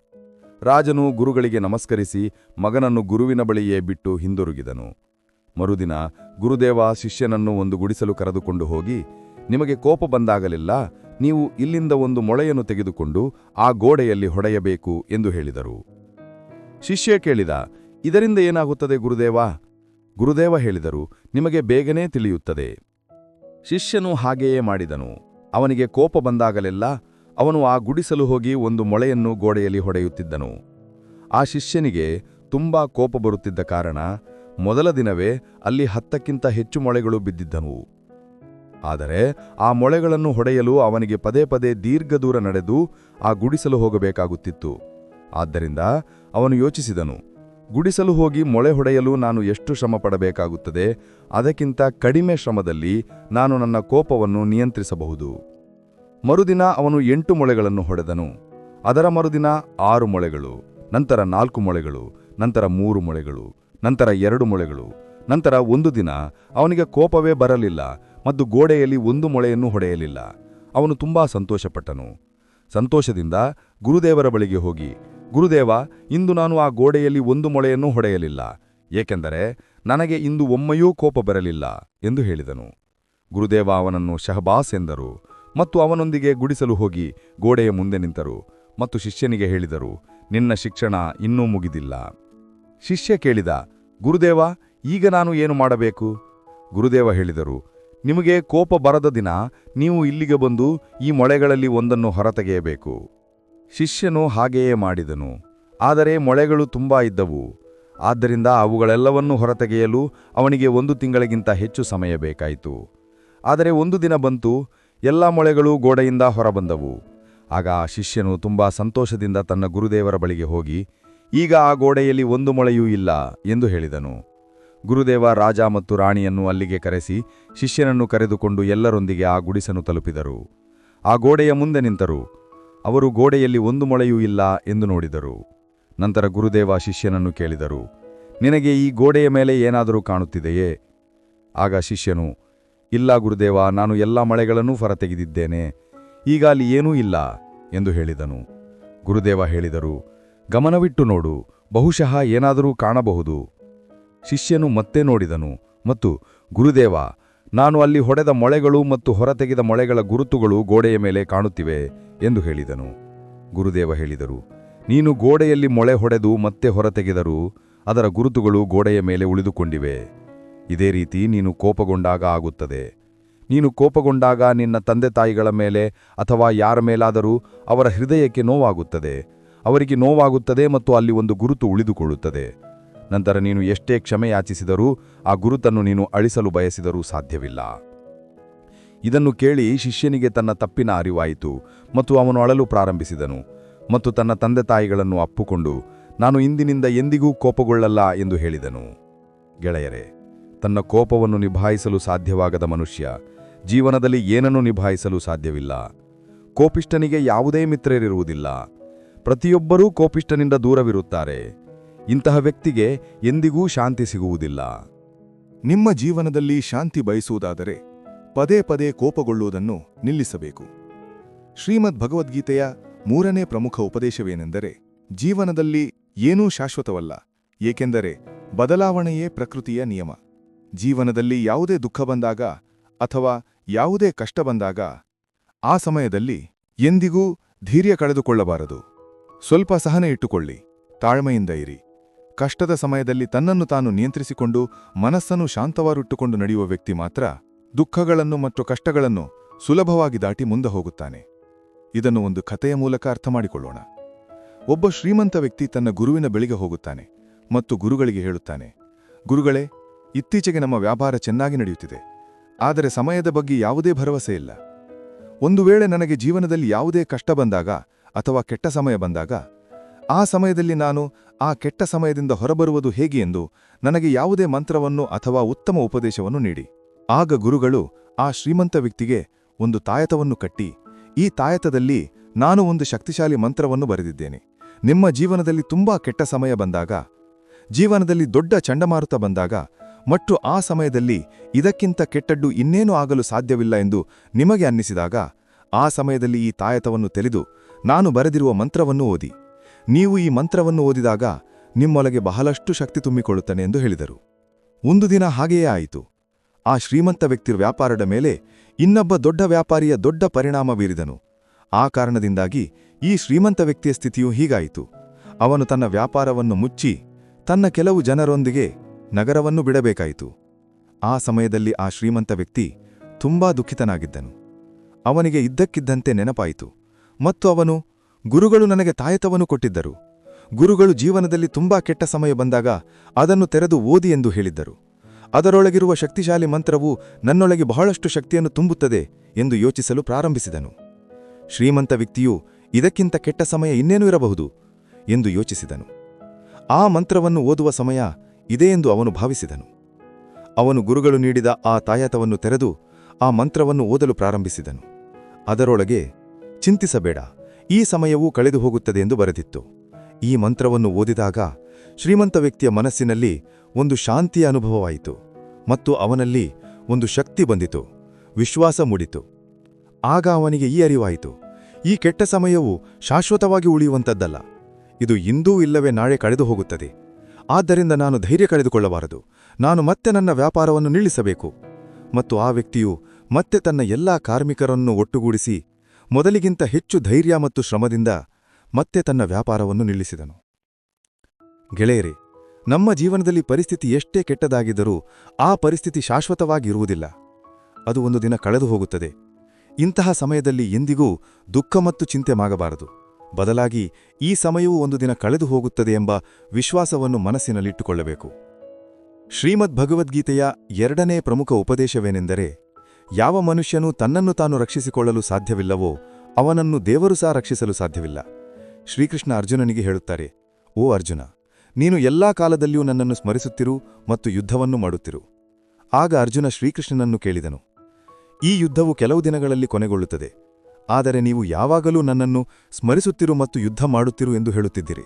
ರಾಜನು ಗುರುಗಳಿಗೆ ನಮಸ್ಕರಿಸಿ ಮಗನನ್ನು ಗುರುವಿನ ಬಳಿಯೇ ಬಿಟ್ಟು ಹಿಂದಿರುಗಿದನು. ಮರುದಿನ ಗುರುದೇವ ಶಿಷ್ಯನನ್ನು ಒಂದು ಗುಡಿಸಲು ಕರೆದುಕೊಂಡು ಹೋಗಿ, ನಿಮಗೆ ಕೋಪ ಬಂದಾಗಲಿಲ್ಲ? ನೀವು ಇಲ್ಲಿಂದ ಒಂದು ಮೊಳೆಯನ್ನು ತೆಗೆದುಕೊಂಡು ಆ ಗೋಡೆಯಲ್ಲಿ ಹೊಡೆಯಬೇಕು ಎಂದು ಹೇಳಿದರು. ಶಿಷ್ಯ ಕೇಳಿದ, ಇದರಿಂದ ಏನಾಗುತ್ತದೆ ಗುರುದೇವ? ಗುರುದೇವ ಹೇಳಿದರು, ನಿಮಗೆ ಬೇಗನೆ ತಿಳಿಯುತ್ತದೆ. ಶಿಷ್ಯನು ಹಾಗೆಯೇ ಮಾಡಿದನು. ಅವನಿಗೆ ಕೋಪ ಬಂದಾಗಲೆಲ್ಲ ಅವನು ಆ ಗುಡಿಸಲು ಹೋಗಿ ಒಂದು ಮೊಳೆಯನ್ನು ಗೋಡೆಯಲ್ಲಿ ಹೊಡೆಯುತ್ತಿದ್ದನು. ಆ ಶಿಷ್ಯನಿಗೆ ತುಂಬಾ ಕೋಪ ಬರುತ್ತಿದ್ದ ಕಾರಣ ಮೊದಲ ದಿನವೇ ಅಲ್ಲಿ ಹತ್ತಕ್ಕಿಂತ ಹೆಚ್ಚು ಮೊಳೆಗಳು ಬಿದ್ದಿದ್ದವು. ಆದರೆ ಆ ಮೊಳೆಗಳನ್ನು ಹೊಡೆಯಲು ಅವನಿಗೆ ಪದೇ ಪದೇ ದೀರ್ಘ ದೂರ ನಡೆದು ಆ ಗುಡಿಸಲು ಹೋಗಬೇಕಾಗುತ್ತಿತ್ತು. ಆದ್ದರಿಂದ ಅವನು ಯೋಚಿಸಿದನು, ಗುಡಿಸಲು ಹೋಗಿ ಮೊಳೆ ಹೊಡೆಯಲು ನಾನು ಎಷ್ಟು ಶ್ರಮ ಪಡಬೇಕಾಗುತ್ತದೆ, ಅದಕ್ಕಿಂತ ಕಡಿಮೆ ಶ್ರಮದಲ್ಲಿ ನಾನು ನನ್ನ ಕೋಪವನ್ನು ನಿಯಂತ್ರಿಸಬಹುದು. ಮರುದಿನ ಅವನು ಎಂಟು ಮೊಳೆಗಳನ್ನು ಹೊಡೆದನು. ಅದರ ಮರುದಿನ ಆರು ಮೊಳೆಗಳು, ನಂತರ ನಾಲ್ಕು ಮೊಳೆಗಳು, ನಂತರ ಮೂರು ಮೊಳೆಗಳು, ನಂತರ ಎರಡು ಮೊಳೆಗಳು, ನಂತರ ಒಂದು ದಿನ ಅವನಿಗೆ ಕೋಪವೇ ಬರಲಿಲ್ಲ ಮತ್ತು ಗೋಡೆಯಲ್ಲಿ ಒಂದು ಮೊಳೆಯನ್ನು ಹೊಡೆಯಲಿಲ್ಲ. ಅವನು ತುಂಬಾ ಸಂತೋಷಪಟ್ಟನು. ಸಂತೋಷದಿಂದ ಗುರುದೇವರ ಬಳಿಗೆ ಹೋಗಿ, ಗುರುದೇವ, ಇಂದು ನಾನು ಆ ಗೋಡೆಯಲ್ಲಿ ಒಂದು ಮೊಳೆಯನ್ನು ಹೊಡೆಯಲಿಲ್ಲ. ಏಕೆಂದರೆ ನನಗೆ ಇಂದು ಒಮ್ಮೆಯೂ ಕೋಪ ಬರಲಿಲ್ಲ ಎಂದು ಹೇಳಿದನು. ಗುರುದೇವ ಅವನನ್ನು ಶಹಬಾಸ್ ಎಂದರು. ಮತ್ತು ಅವನೊಂದಿಗೆ ಗುಡಿಸಲು ಹೋಗಿ ಗೋಡೆಯ ಮುಂದೆ ನಿಂತರು ಮತ್ತು ಶಿಷ್ಯನಿಗೆ ಹೇಳಿದರು, ನಿನ್ನ ಶಿಕ್ಷಣ ಇನ್ನೂ ಮುಗಿದಿಲ್ಲ. ಶಿಷ್ಯ ಕೇಳಿದ, ಗುರುದೇವ, ಈಗ ನಾನು ಏನು ಮಾಡಬೇಕು? ಗುರುದೇವ ಹೇಳಿದರು, ನಿಮಗೆ ಕೋಪ ಬರದ ದಿನ ನೀವು ಇಲ್ಲಿಗೆ ಬಂದು ಈ ಮೊಳೆಗಳಲ್ಲಿ ಒಂದನ್ನು ಹೊರತೆಗೆಯಬೇಕು. ಶಿಷ್ಯನು ಹಾಗೆಯೇ ಮಾಡಿದನು, ಆದರೆ ಮೊಳೆಗಳು ತುಂಬಾ ಇದ್ದವು. ಆದ್ದರಿಂದ ಅವುಗಳೆಲ್ಲವನ್ನೂ ಹೊರತೆಗೆಯಲು ಅವನಿಗೆ ಒಂದು ತಿಂಗಳಿಗಿಂತ ಹೆಚ್ಚು ಸಮಯ ಬೇಕಾಯಿತು. ಆದರೆ ಒಂದು ದಿನ ಬಂತು ಎಲ್ಲ ಮೊಳೆಗಳು ಗೋಡೆಯಿಂದ ಹೊರಬಂದವು. ಆಗ ಆ ಶಿಷ್ಯನು ತುಂಬಾ ಸಂತೋಷದಿಂದ ತನ್ನ ಗುರುದೇವರ ಬಳಿಗೆ ಹೋಗಿ, ಈಗ ಆ ಗೋಡೆಯಲ್ಲಿ ಒಂದು ಮೊಳೆಯೂ ಇಲ್ಲ, ಎಂದು ಹೇಳಿದನು. ಗುರುದೇವ ರಾಜ ಮತ್ತು ರಾಣಿಯನ್ನು ಅಲ್ಲಿಗೆ ಕರೆಸಿ ಶಿಷ್ಯನನ್ನು ಕರೆದುಕೊಂಡು ಎಲ್ಲರೊಂದಿಗೆ ಆ ಗುಡಿಸನ್ನು ತಲುಪಿದರು. ಆ ಗೋಡೆಯ ಮುಂದೆ ನಿಂತರು. ಅವರು ಗೋಡೆಯಲ್ಲಿ ಒಂದು ಮೊಳೆಯೂ ಇಲ್ಲ ಎಂದು ನೋಡಿದರು. ನಂತರ ಗುರುದೇವ ಶಿಷ್ಯನನ್ನು ಕೇಳಿದರು, ನಿನಗೆ ಈ ಗೋಡೆಯ ಮೇಲೆ ಏನಾದರೂ ಕಾಣುತ್ತಿದೆಯೇ? ಆಗ ಶಿಷ್ಯನು ಇಲ್ಲ ಗುರುದೇವ, ನಾನು ಎಲ್ಲ ಮಳೆಗಳನ್ನೂ ಹೊರತೆಗೆದಿದ್ದೇನೆ. ಈಗ ಅಲ್ಲಿ ಏನೂ ಇಲ್ಲ ಎಂದು ಹೇಳಿದನು. ಗುರುದೇವ ಹೇಳಿದರು, ಗಮನವಿಟ್ಟು ನೋಡು, ಬಹುಶಃ ಏನಾದರೂ ಕಾಣಬಹುದು. ಶಿಷ್ಯನು ಮತ್ತೆ ನೋಡಿದನು ಮತ್ತು, ಗುರುದೇವ, ನಾನು ಅಲ್ಲಿ ಹೊಡೆದ ಮೊಳೆಗಳು ಮತ್ತು ಹೊರತೆಗೆದ ಮೊಳೆಗಳ ಗುರುತುಗಳು ಗೋಡೆಯ ಮೇಲೆ ಕಾಣುತ್ತಿವೆ ಎಂದು ಹೇಳಿದನು. ಗುರುದೇವ ಹೇಳಿದರು, ನೀನು ಗೋಡೆಯಲ್ಲಿ ಮೊಳೆ ಹೊಡೆದು ಮತ್ತೆ ಹೊರತೆಗೆದರೂ ಅದರ ಗುರುತುಗಳು ಗೋಡೆಯ ಮೇಲೆ ಉಳಿದುಕೊಂಡಿವೆ. ಇದೇ ರೀತಿ ನೀನು ಕೋಪಗೊಂಡಾಗ ಆಗುತ್ತದೆ. ನೀನು ಕೋಪಗೊಂಡಾಗ ನಿನ್ನ ತಂದೆ ತಾಯಿಗಳ ಮೇಲೆ ಅಥವಾ ಯಾರ ಮೇಲಾದರೂ ಅವರ ಹೃದಯಕ್ಕೆ ನೋವಾಗುತ್ತದೆ. ಅವರಿಗೆ ನೋವಾಗುತ್ತದೆ ಮತ್ತು ಅಲ್ಲಿ ಒಂದು ಗುರುತು ಉಳಿದುಕೊಳ್ಳುತ್ತದೆ. ನಂತರ ನೀನು ಎಷ್ಟೇ ಕ್ಷಮೆ ಯಾಚಿಸಿದರೂ ಆ ಗುರುತನ್ನು ನೀನು ಅಳಿಸಲು ಬಯಸಿದರೂ ಸಾಧ್ಯವಿಲ್ಲ. ಇದನ್ನು ಕೇಳಿ ಶಿಷ್ಯನಿಗೆ ತನ್ನ ತಪ್ಪಿನ ಅರಿವಾಯಿತು ಮತ್ತು ಅವನು ಅಳಲು ಪ್ರಾರಂಭಿಸಿದನು ಮತ್ತು ತನ್ನ ತಂದೆ ತಾಯಿಗಳನ್ನು ಅಪ್ಪುಕೊಂಡು, ನಾನು ಇಂದಿನಿಂದ ಎಂದಿಗೂ ಕೋಪಗೊಳ್ಳಲ್ಲ ಎಂದು ಹೇಳಿದನು. ಗೆಳೆಯರೆ ತನ್ನ ಕೋಪವನ್ನು ನಿಭಾಯಿಸಲು ಸಾಧ್ಯವಾಗದ ಮನುಷ್ಯ. ಜೀವನದಲ್ಲಿ ಏನನ್ನು ನಿಭಾಯಿಸಲು ಸಾಧ್ಯವಿಲ್ಲ. ಕೋಪಿಷ್ಟನಿಗೆ ಯಾವುದೇ ಮಿತ್ರರಿರುವುದಿಲ್ಲ. ಪ್ರತಿಯೊಬ್ಬರೂ ಕೋಪಿಷ್ಟನಿಂದ ದೂರವಿರುತ್ತಾರೆ. ಇಂತಹ ವ್ಯಕ್ತಿಗೆ ಎಂದಿಗೂ ಶಾಂತಿ ಸಿಗುವುದಿಲ್ಲ. ನಿಮ್ಮ ಜೀವನದಲ್ಲಿ ಶಾಂತಿ ಬಯಸುವುದಾದರೆ ಪದೇ ಪದೇ ಕೋಪಗೊಳ್ಳುವುದನ್ನು ನಿಲ್ಲಿಸಬೇಕು. ಶ್ರೀಮದ್ ಭಗವದ್ಗೀತೆಯ ಮೂರನೇ ಪ್ರಮುಖ ಉಪದೇಶವೇನೆಂದರೆ, ಜೀವನದಲ್ಲಿ ಏನೂ ಶಾಶ್ವತವಲ್ಲ, ಏಕೆಂದರೆ ಬದಲಾವಣೆಯೇ ಪ್ರಕೃತಿಯ ನಿಯಮ. ಜೀವನದಲ್ಲಿ ಯಾವುದೇ ದುಃಖ ಬಂದಾಗ ಅಥವಾ ಯಾವುದೇ ಕಷ್ಟ ಬಂದಾಗ ಆ ಸಮಯದಲ್ಲಿ ಎಂದಿಗೂ ಧೈರ್ಯ ಕಳೆದುಕೊಳ್ಳಬಾರದು. ಸ್ವಲ್ಪ ಸಹನೆ ಇಟ್ಟುಕೊಳ್ಳಿ, ತಾಳ್ಮೆಯಿಂದ ಇರಿ. ಕಷ್ಟದ ಸಮಯದಲ್ಲಿ ತನ್ನನ್ನು ತಾನು ನಿಯಂತ್ರಿಸಿಕೊಂಡು ಮನಸ್ಸನ್ನು ಶಾಂತವಾಗಿಟ್ಟುಕೊಂಡು ನಡೆಯುವ ವ್ಯಕ್ತಿ ಮಾತ್ರ ದುಃಖಗಳನ್ನು ಮತ್ತು ಕಷ್ಟಗಳನ್ನು ಸುಲಭವಾಗಿ ದಾಟಿ ಮುಂದೆ ಹೋಗುತ್ತಾನೆ. ಇದನ್ನು ಒಂದು ಕಥೆಯ ಮೂಲಕ ಅರ್ಥ ಮಾಡಿಕೊಳ್ಳೋಣ. ಒಬ್ಬ ಶ್ರೀಮಂತ ವ್ಯಕ್ತಿ ತನ್ನ ಗುರುವಿನ ಬೆಳಿಗೆ ಹೋಗುತ್ತಾನೆ ಮತ್ತು ಗುರುಗಳಿಗೆ ಹೇಳುತ್ತಾನೆ, ಗುರುಗಳೇ ಇತ್ತೀಚೆಗೆ ನಮ್ಮ ವ್ಯಾಪಾರ ಚೆನ್ನಾಗಿ ನಡೆಯುತ್ತಿದೆ. ಆದರೆ ಸಮಯದ ಬಗ್ಗೆ ಯಾವುದೇ ಭರವಸೆ ಇಲ್ಲ. ಒಂದು ವೇಳೆ ನನಗೆ ಜೀವನದಲ್ಲಿ ಯಾವುದೇ ಕಷ್ಟ ಬಂದಾಗ ಅಥವಾ ಕೆಟ್ಟ ಸಮಯ ಬಂದಾಗ, ಆ ಸಮಯದಲ್ಲಿ ನಾನು ಆ ಕೆಟ್ಟ ಸಮಯದಿಂದ ಹೊರಬರುವುದು ಹೇಗೆ ಎಂದು ನನಗೆ ಯಾವುದೇ ಮಂತ್ರವನ್ನು ಅಥವಾ ಉತ್ತಮ ಉಪದೇಶವನ್ನು ನೀಡಿ. ಆಗ ಗುರುಗಳು ಆ ಶ್ರೀಮಂತ ವ್ಯಕ್ತಿಗೆ ಒಂದು ತಾಯತವನ್ನು ಕಟ್ಟಿ, ಈ ತಾಯತದಲ್ಲಿ ನಾನು ಒಂದು ಶಕ್ತಿಶಾಲಿ ಮಂತ್ರವನ್ನು ಬರೆದಿದ್ದೇನೆ. ನಿಮ್ಮ ಜೀವನದಲ್ಲಿ ತುಂಬಾ ಕೆಟ್ಟ ಸಮಯ ಬಂದಾಗ, ಜೀವನದಲ್ಲಿ ದೊಡ್ಡ ಚಂಡಮಾರುತ ಬಂದಾಗ ಮತ್ತು ಆ ಸಮಯದಲ್ಲಿ ಇದಕ್ಕಿಂತ ಕೆಟ್ಟಡ್ಡು ಇನ್ನೇನೂ ಆಗಲು ಸಾಧ್ಯವಿಲ್ಲ ಎಂದು ನಿಮಗೆ ಅನ್ನಿಸಿದಾಗ, ಆ ಸಮಯದಲ್ಲಿ ಈ ತಾಯತವನ್ನು ತೆರೆದು ನಾನು ಬರೆದಿರುವ ಮಂತ್ರವನ್ನು ಓದಿ. ನೀವು ಈ ಮಂತ್ರವನ್ನು ಓದಿದಾಗ ನಿಮ್ಮೊಳಗೆ ಬಹಳಷ್ಟು ಶಕ್ತಿ ತುಂಬಿಕೊಳ್ಳುತ್ತಾನೆ ಎಂದು ಹೇಳಿದರು. ಒಂದು ದಿನ ಹಾಗೆಯೇ ಆಯಿತು. ಆ ಶ್ರೀಮಂತ ವ್ಯಕ್ತಿಯ ವ್ಯಾಪಾರದ ಮೇಲೆ ಇನ್ನೊಬ್ಬ ದೊಡ್ಡ ವ್ಯಾಪಾರಿಯ ದೊಡ್ಡ ಪರಿಣಾಮ ಬೀರಿದನು. ಆ ಕಾರಣದಿಂದಾಗಿ ಈ ಶ್ರೀಮಂತ ವ್ಯಕ್ತಿಯ ಸ್ಥಿತಿಯು ಹೀಗಾಯಿತು. ಅವನು ತನ್ನ ವ್ಯಾಪಾರವನ್ನು ಮುಚ್ಚಿ ತನ್ನ ಕೆಲವು ಜನರೊಂದಿಗೆ ನಗರವನ್ನು ಬಿಡಬೇಕಾಯಿತು. ಆ ಸಮಯದಲ್ಲಿ ಆ ಶ್ರೀಮಂತ ವ್ಯಕ್ತಿ ತುಂಬಾ ದುಃಖಿತನಾಗಿದ್ದನು. ಅವನಿಗೆ ಇದ್ದಕ್ಕಿದ್ದಂತೆ ನೆನಪಾಯಿತು. ಮತ್ತು ಅವನು, ಗುರುಗಳು ನನಗೆ ತಾಯತವನ್ನು ಕೊಟ್ಟಿದ್ದರು. ಗುರುಗಳು ಜೀವನದಲ್ಲಿ ತುಂಬಾ ಕೆಟ್ಟ ಸಮಯ ಬಂದಾಗ ಅದನ್ನು ತೆರೆದು ಓದಿ ಎಂದು ಹೇಳಿದ್ದರು. ಅದರೊಳಗಿರುವ ಶಕ್ತಿಶಾಲಿ ಮಂತ್ರವು ನನ್ನೊಳಗೆ ಬಹಳಷ್ಟು ಶಕ್ತಿಯನ್ನು ತುಂಬುತ್ತದೆ ಎಂದು ಯೋಚಿಸಲು ಪ್ರಾರಂಭಿಸಿದನು. ಶ್ರೀಮಂತ ವ್ಯಕ್ತಿಯು, ಇದಕ್ಕಿಂತ ಕೆಟ್ಟ ಸಮಯ ಇನ್ನೇನು ಇರಬಹುದು? ಎಂದು ಯೋಚಿಸಿದನು. ಆ ಮಂತ್ರವನ್ನು ಓದುವ ಸಮಯ ಇದೆ ಎಂದು ಅವನು ಭಾವಿಸಿದನು. ಅವನು ಗುರುಗಳು ನೀಡಿದ ಆ ತಾಯತವನ್ನು ತೆರೆದು ಆ ಮಂತ್ರವನ್ನು ಓದಲು ಪ್ರಾರಂಭಿಸಿದನು. ಅದರೊಳಗೆ, ಚಿಂತಿಸಬೇಡ, ಈ ಸಮಯವೂ ಕಳೆದು ಹೋಗುತ್ತದೆ ಎಂದು ಬರೆದಿತ್ತು. ಈ ಮಂತ್ರವನ್ನು ಓದಿದಾಗ ಶ್ರೀಮಂತ ವ್ಯಕ್ತಿಯ ಮನಸ್ಸಿನಲ್ಲಿ ಒಂದು ಶಾಂತಿಯ ಅನುಭವವಾಯಿತು ಮತ್ತು ಅವನಲ್ಲಿ ಒಂದು ಶಕ್ತಿ ಬಂದಿತು, ವಿಶ್ವಾಸ ಮೂಡಿತು. ಆಗ ಅವನಿಗೆ ಈ ಅರಿವಾಯಿತು, ಈ ಕೆಟ್ಟ ಸಮಯವು ಶಾಶ್ವತವಾಗಿ ಉಳಿಯುವಂಥದ್ದಲ್ಲ. ಇದು ಇಂದೂ ಇಲ್ಲವೇ ನಾಳೆ ಕಳೆದು ಹೋಗುತ್ತದೆ. ಆದ್ದರಿಂದ ನಾನು ಧೈರ್ಯ ಕಳೆದುಕೊಳ್ಳಬಾರದು. ನಾನು ಮತ್ತೆ ನನ್ನ ವ್ಯಾಪಾರವನ್ನು ನಿಲ್ಲಿಸಬೇಕು. ಮತ್ತು ಆ ವ್ಯಕ್ತಿಯು ಮತ್ತೆ ತನ್ನ ಎಲ್ಲಾ ಕಾರ್ಮಿಕರನ್ನು ಒಟ್ಟುಗೂಡಿಸಿ ಮೊದಲಿಗಿಂತ ಹೆಚ್ಚು ಧೈರ್ಯ ಮತ್ತು ಶ್ರಮದಿಂದ ಮತ್ತೆ ತನ್ನ ವ್ಯಾಪಾರವನ್ನು ನಿಲ್ಲಿಸಿದನು. ಗೆಳೆಯರೇ, ನಮ್ಮ ಜೀವನದಲ್ಲಿ ಪರಿಸ್ಥಿತಿ ಎಷ್ಟೇ ಕೆಟ್ಟದಾಗಿದ್ದರೂ ಆ ಪರಿಸ್ಥಿತಿ ಶಾಶ್ವತವಾಗಿರುವುದಿಲ್ಲ. ಅದು ಒಂದು ದಿನ ಕಳೆದು ಹೋಗುತ್ತದೆ ಇಂತಹ ಸಮಯದಲ್ಲಿ ಎಂದಿಗೂ ದುಃಖ ಮತ್ತು ಚಿಂತೆ ಮಾಗಬಾರದು. ಬದಲಾಗಿ ಈ ಸಮಯವೂ ಒಂದು ದಿನ ಕಳೆದು ಹೋಗುತ್ತದೆ ಎಂಬ ವಿಶ್ವಾಸವನ್ನು ಮನಸ್ಸಿನಲ್ಲಿಟ್ಟುಕೊಳ್ಳಬೇಕು. ಶ್ರೀಮದ್ ಭಗವದ್ಗೀತೆಯ ಎರಡನೇ ಪ್ರಮುಖ ಉಪದೇಶವೇನೆಂದರೆ, ಯಾವ ಮನುಷ್ಯನು ತನ್ನನ್ನು ತಾನು ರಕ್ಷಿಸಿಕೊಳ್ಳಲು ಸಾಧ್ಯವಿಲ್ಲವೋ ಅವನನ್ನು ದೇವರು ಸಹ ರಕ್ಷಿಸಲು ಸಾಧ್ಯವಿಲ್ಲ. ಶ್ರೀಕೃಷ್ಣ ಅರ್ಜುನನಿಗೆ ಹೇಳುತ್ತಾರೆ, ಓ ಅರ್ಜುನ, ನೀನು ಎಲ್ಲಾ ಕಾಲದಲ್ಲಿಯೂ ನನ್ನನ್ನು ಸ್ಮರಿಸುತ್ತಿರು ಮತ್ತು ಯುದ್ಧವನ್ನು ಮಾಡುತ್ತಿರು. ಆಗ ಅರ್ಜುನ ಶ್ರೀಕೃಷ್ಣನನ್ನು ಕೇಳಿದನು. ಈ ಯುದ್ಧವು ಕೆಲವು ದಿನಗಳಲ್ಲಿ ಕೊನೆಗೊಳ್ಳುತ್ತದೆ. ಆದರೆ ನೀವು ಯಾವಾಗಲೂ ನನ್ನನ್ನು ಸ್ಮರಿಸುತ್ತಿರು ಮತ್ತು ಯುದ್ಧ ಮಾಡುತ್ತಿರು ಎಂದು ಹೇಳುತ್ತಿದ್ದೀರಿ.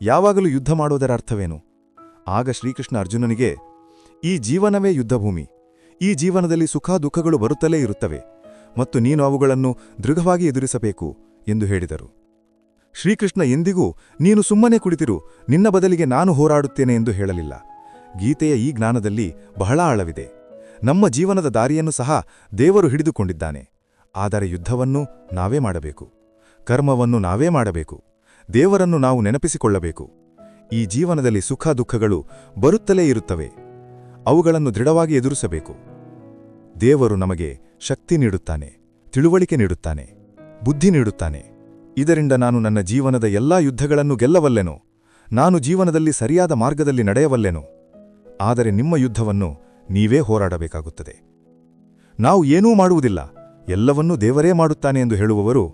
ಯಾವಾಗಲೂ ಯುದ್ಧ ಮಾಡುವುದರ ಅರ್ಥವೇನು? ಆಗ ಶ್ರೀಕೃಷ್ಣ ಅರ್ಜುನನಿಗೆ, ಈ ಜೀವನವೇ ಯುದ್ಧಭೂಮಿ. ಈ ಜೀವನದಲ್ಲಿ ಸುಖ ದುಃಖಗಳು ಬರುತ್ತಲೇ ಇರುತ್ತವೆ ಮತ್ತು ನೀನು ಅವುಗಳನ್ನು ದೃಢವಾಗಿ ಎದುರಿಸಬೇಕು ಎಂದು ಹೇಳಿದರು. ಶ್ರೀಕೃಷ್ಣ, ಎಂದಿಗೂ ನೀನು ಸುಮ್ಮನೆ ಕುಳಿತಿರು, ನಿನ್ನ ಬದಲಿಗೆ ನಾನು ಹೋರಾಡುತ್ತೇನೆ ಎಂದು ಹೇಳಲಿಲ್ಲ. ಗೀತೆಯ ಈ ಜ್ಞಾನದಲ್ಲಿ ಬಹಳ ಆಳವಿದೆ. ನಮ್ಮ ಜೀವನದ ದಾರಿಯನ್ನು ಸಹ ದೇವರು ಹಿಡಿದುಕೊಂಡಿದ್ದಾನೆ. ಆದರೆ ಯುದ್ಧವನ್ನು ನಾವೇ ಮಾಡಬೇಕು. ಕರ್ಮವನ್ನು ನಾವೇ ಮಾಡಬೇಕು. ದೇವರನ್ನು ನಾವು ನೆನಪಿಸಿಕೊಳ್ಳಬೇಕು. ಈ ಜೀವನದಲ್ಲಿ ಸುಖ ದುಃಖಗಳು ಬರುತ್ತಲೇ ಇರುತ್ತವೆ. ಅವುಗಳನ್ನು ದೃಢವಾಗಿ ಎದುರಿಸಬೇಕು. ದೇವರು ನಮಗೆ ಶಕ್ತಿ ನೀಡುತ್ತಾನೆ, ತಿಳುವಳಿಕೆ ನೀಡುತ್ತಾನೆ, ಬುದ್ಧಿ ನೀಡುತ್ತಾನೆ. ಇದರಿಂದ ನಾನು ನನ್ನ ಜೀವನದ ಎಲ್ಲಾ ಯುದ್ಧಗಳನ್ನು ಗೆಲ್ಲವಲ್ಲೆನು. ನಾನು ಜೀವನದಲ್ಲಿ ಸರಿಯಾದ ಮಾರ್ಗದಲ್ಲಿ ನಡೆಯವಲ್ಲೆನು. ಆದರೆ ನಿಮ್ಮ ಯುದ್ಧವನ್ನು ನೀವೇ ಹೋರಾಡಬೇಕಾಗುತ್ತದೆ. ನಾವು ಏನೂ ಮಾಡುವುದಿಲ್ಲ. ಎಲ್ಲವನ್ನೂ ದೇವರೇ ಮಾಡುತ್ತಾನೆ ಎಂದು ಹೇಳುವವರು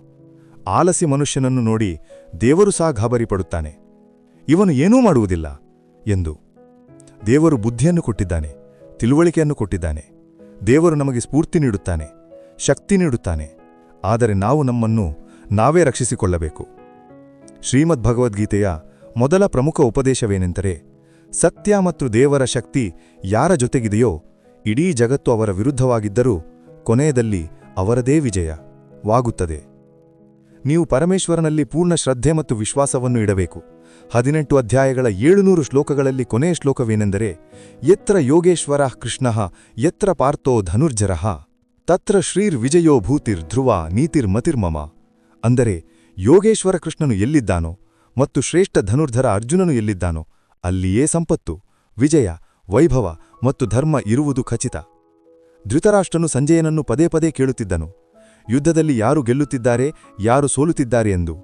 ಆಲಸಿ ಮನುಷ್ಯನನ್ನು ನೋಡಿ ದೇವರು ಸಹ ಗಾಬರಿಪಡುತ್ತಾನೆ. ಇವನು ಏನೂ ಮಾಡುವುದಿಲ್ಲ ಎಂದು ದೇವರು ಬುದ್ಧಿಯನ್ನು ಕೊಟ್ಟಿದ್ದಾನೆ, ತಿಳುವಳಿಕೆಯನ್ನು ಕೊಟ್ಟಿದ್ದಾನೆ. ದೇವರು ನಮಗೆ ಸ್ಫೂರ್ತಿ ನೀಡುತ್ತಾನೆ, ಶಕ್ತಿ ನೀಡುತ್ತಾನೆ. ಆದರೆ ನಾವು ನಮ್ಮನ್ನು ನಾವೇ ರಕ್ಷಿಸಿಕೊಳ್ಳಬೇಕು. ಶ್ರೀಮದ್ ಭಗವದ್ಗೀತೆಯ ಮೊದಲ ಪ್ರಮುಖ ಉಪದೇಶವೇನೆಂದರೆ, ಸತ್ಯ ಮತ್ತು ದೇವರ ಶಕ್ತಿ ಯಾರ ಜೊತೆಗಿದೆಯೋ ಇಡೀ ಜಗತ್ತು ಅವರ ವಿರುದ್ಧವಾಗಿದ್ದರೂ ಕೊನೆಯದಲ್ಲಿ ಅವರದೇ ವಿಜಯವಾಗುತ್ತದೆ ನೀವು ಪರಮೇಶ್ವರನಲ್ಲಿ ಪೂರ್ಣ ಶ್ರದ್ಧೆ ಮತ್ತು ವಿಶ್ವಾಸವನ್ನು ಇಡಬೇಕು. ಹದಿನೆಂಟು ಅಧ್ಯಾಯಗಳ ಏಳುನೂರು ಶ್ಲೋಕಗಳಲ್ಲಿ ಕೊನೆಯ ಶ್ಲೋಕವೇನೆಂದರೆ ಎತ್ರ ಯೋಗೇಶ್ವರ ಕೃಷ್ಣ ಎತ್ರ ಪಾರ್ಥೋ ಧನುರ್ಜರ, ತತ್ರ ಶ್ರೀರ್ ವಿಜಯೋ ಭೂತಿರ್ ಧ್ರುವ ನೀತಿರ್ಮತಿರ್ಮಮ. ಅಂದರೆ, ಯೋಗೇಶ್ವರ ಕೃಷ್ಣನು ಎಲ್ಲಿದ್ದಾನೋ ಮತ್ತು ಶ್ರೇಷ್ಠ ಧನುರ್ಧರ ಅರ್ಜುನನು ಎಲ್ಲಿದ್ದಾನೋ ಅಲ್ಲಿಯೇ ಸಂಪತ್ತು, ವಿಜಯ, ವೈಭವ ಮತ್ತು ಧರ್ಮ ಇರುವುದು ಖಚಿತ. ಧೃತರಾಷ್ಟ್ರನು ಸಂಜಯನನ್ನು ಪದೇ ಪದೇ ಕೇಳುತ್ತಿದ್ದನು. ಯುದ್ಧದಲ್ಲಿ ಯಾರು ಗೆಲ್ಲುತ್ತಿದ್ದಾರೆ, ಯಾರು ಸೋಲುತ್ತಿದ್ದಾರೆ ಎಂದು.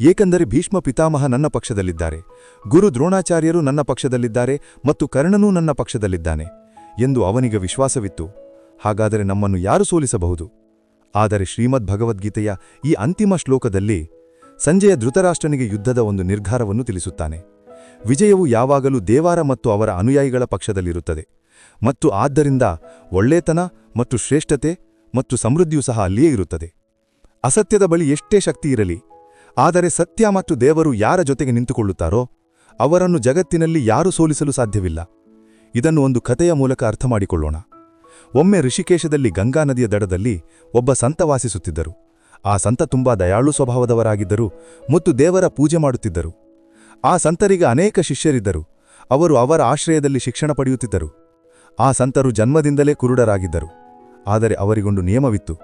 ಏಕೆಂದರೆ ಭೀಷ್ಮ ಪಿತಾಮಹ ನನ್ನ ಪಕ್ಷದಲ್ಲಿದ್ದಾರೆ. ಗುರು ದ್ರೋಣಾಚಾರ್ಯರು ನನ್ನ ಪಕ್ಷದಲ್ಲಿದ್ದಾರೆ ಮತ್ತು ಕರ್ಣನೂ ನನ್ನ ಪಕ್ಷದಲ್ಲಿದ್ದಾನೆ ಎಂದು ಅವನಿಗೆ ವಿಶ್ವಾಸವಿತ್ತು. ಹಾಗಾದರೆ ನಮ್ಮನ್ನು ಯಾರು ಸೋಲಿಸಬಹುದು? ಆದರೆ ಶ್ರೀಮದ್ ಭಗವದ್ಗೀತೆಯ ಈ ಅಂತಿಮ ಶ್ಲೋಕದಲ್ಲಿ ಸಂಜಯ ಧೃತರಾಷ್ಟ್ರನಿಗೆ ಯುದ್ಧದ ಒಂದು ನಿರ್ಧಾರವನ್ನು ತಿಳಿಸುತ್ತಾನೆ. ವಿಜಯವು ಯಾವಾಗಲೂ ದೇವಾರ ಮತ್ತು ಅವರ ಅನುಯಾಯಿಗಳ ಪಕ್ಷದಲ್ಲಿರುತ್ತದೆ. ಮತ್ತು ಆದ್ದರಿಂದ ಒಳ್ಳೆತನ ಮತ್ತು ಶ್ರೇಷ್ಠತೆ ಮತ್ತು ಸಮೃದ್ಧಿಯೂ ಸಹ ಅಲ್ಲಿಯೇ ಇರುತ್ತದೆ. ಅಸತ್ಯದ ಬಳಿ ಎಷ್ಟೇ ಶಕ್ತಿ ಇರಲಿ, ಆದರೆ ಸತ್ಯ ಮತ್ತು ದೇವರು ಯಾರ ಜೊತೆಗೆ ನಿಂತುಕೊಳ್ಳುತ್ತಾರೋ, ಅವರನ್ನು ಜಗತ್ತಿನಲ್ಲಿ ಯಾರೂ ಸೋಲಿಸಲು ಸಾಧ್ಯವಿಲ್ಲ. ಇದನ್ನು ಒಂದು ಕಥೆಯ ಮೂಲಕ ಅರ್ಥಮಾಡಿಕೊಳ್ಳೋಣ. ಒಮ್ಮೆ ಋಷಿಕೇಶದಲ್ಲಿ ಗಂಗಾ ನದಿಯ ದಡದಲ್ಲಿ ಒಬ್ಬ ಸಂತ ವಾಸಿಸುತ್ತಿದ್ದರು. ಆ ಸಂತ ತುಂಬಾ ದಯಾಳು ಸ್ವಭಾವದವರಾಗಿದ್ದರು ಮತ್ತು ದೇವರ ಪೂಜೆ ಮಾಡುತ್ತಿದ್ದರು. ಆ ಸಂತರಿಗೆ ಅನೇಕ ಶಿಷ್ಯರಿದ್ದರು. ಅವರು ಅವರ ಆಶ್ರಯದಲ್ಲಿ ಶಿಕ್ಷಣ ಪಡೆಯುತ್ತಿದ್ದರು. ಆ ಸಂತರು ಜನ್ಮದಿಂದಲೇ ಕುರುಡರಾಗಿದ್ದರು. ಆದರೆ ಅವರಿಗೊಂದು ನಿಯಮವಿತ್ತು.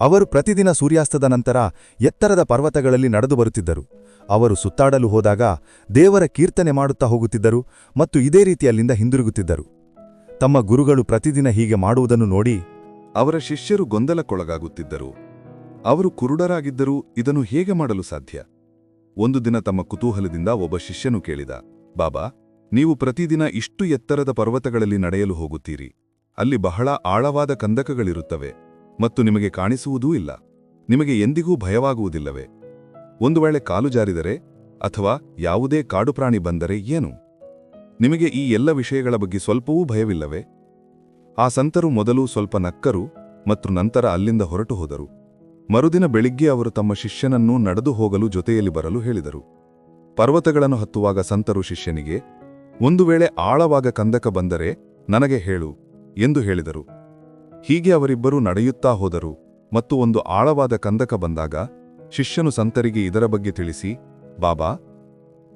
ಅವರು ಪ್ರತಿದಿನ ಸೂರ್ಯಾಸ್ತದ ನಂತರ ಎತ್ತರದ ಪರ್ವತಗಳಲ್ಲಿ ನಡೆದು ಬರುತ್ತಿದ್ದರು. ಅವರು ಸುತ್ತಾಡಲು ಹೋದಾಗ ದೇವರ ಕೀರ್ತನೆ ಮಾಡುತ್ತಾ ಹೋಗುತ್ತಿದ್ದರು ಮತ್ತು ಇದೇ ರೀತಿ ಅಲ್ಲಿಂದ ಹಿಂದಿರುಗುತ್ತಿದ್ದರು. ತಮ್ಮ ಗುರುಗಳು ಪ್ರತಿದಿನ ಹೀಗೆ ಮಾಡುವುದನ್ನು ನೋಡಿ ಅವರ ಶಿಷ್ಯರು ಗೊಂದಲಕ್ಕೊಳಗಾಗುತ್ತಿದ್ದರು. ಅವರು ಕುರುಡರಾಗಿದ್ದರೂ ಇದನ್ನು ಹೇಗೆ ಮಾಡಲು ಸಾಧ್ಯ? ಒಂದು ದಿನ ತಮ್ಮ ಕುತೂಹಲದಿಂದ ಒಬ್ಬ ಶಿಷ್ಯನು ಕೇಳಿದ, ಬಾಬಾ ನೀವು ಪ್ರತಿದಿನ ಇಷ್ಟು ಎತ್ತರದ ಪರ್ವತಗಳಲ್ಲಿ ನಡೆಯಲು ಹೋಗುತ್ತೀರಿ. ಅಲ್ಲಿ ಬಹಳ ಆಳವಾದ ಕಂದಕಗಳಿರುತ್ತವೆ ಮತ್ತು ನಿಮಗೆ ಕಾಣಿಸುವುದೂ ಇಲ್ಲ. ನಿಮಗೆ ಎಂದಿಗೂ ಭಯವಾಗುವುದಿಲ್ಲವೇ? ಒಂದು ವೇಳೆ ಕಾಲು ಜಾರಿದರೆ ಅಥವಾ ಯಾವುದೇ ಕಾಡು ಪ್ರಾಣಿ ಬಂದರೆ ಏನು? ನಿಮಗೆ ಈ ಎಲ್ಲ ವಿಷಯಗಳ ಬಗ್ಗೆ ಸ್ವಲ್ಪವೂ ಭಯವಿಲ್ಲವೇ? ಆ ಸಂತರು ಮೊದಲು ಸ್ವಲ್ಪ ನಕ್ಕರು ಮತ್ತು ನಂತರ ಅಲ್ಲಿಂದ ಹೊರಟು ಹೋದರು. ಮರುದಿನ ಬೆಳಿಗ್ಗೆ ಅವರು ತಮ್ಮ ಶಿಷ್ಯನನ್ನು ನಡೆದು ಹೋಗಲು ಜೊತೆಯಲ್ಲಿ ಬರಲು ಹೇಳಿದರು. ಪರ್ವತಗಳನ್ನು ಹತ್ತುವಾಗ ಸಂತರು ಶಿಷ್ಯನಿಗೆ ಒಂದು ವೇಳೆ ಆಳವಾಗ ಕಂದಕ ಬಂದರೆ ನನಗೆ ಹೇಳು ಎಂದು ಹೇಳಿದರು. ಹೀಗೆ ಅವರಿಬ್ಬರೂ ನಡೆಯುತ್ತಾ ಹೋದರು ಮತ್ತು ಒಂದು ಆಳವಾದ ಕಂದಕ ಬಂದಾಗ ಶಿಷ್ಯನು ಸಂತರಿಗೆ ಇದರ ಬಗ್ಗೆ ತಿಳಿಸಿ, ಬಾಬಾ,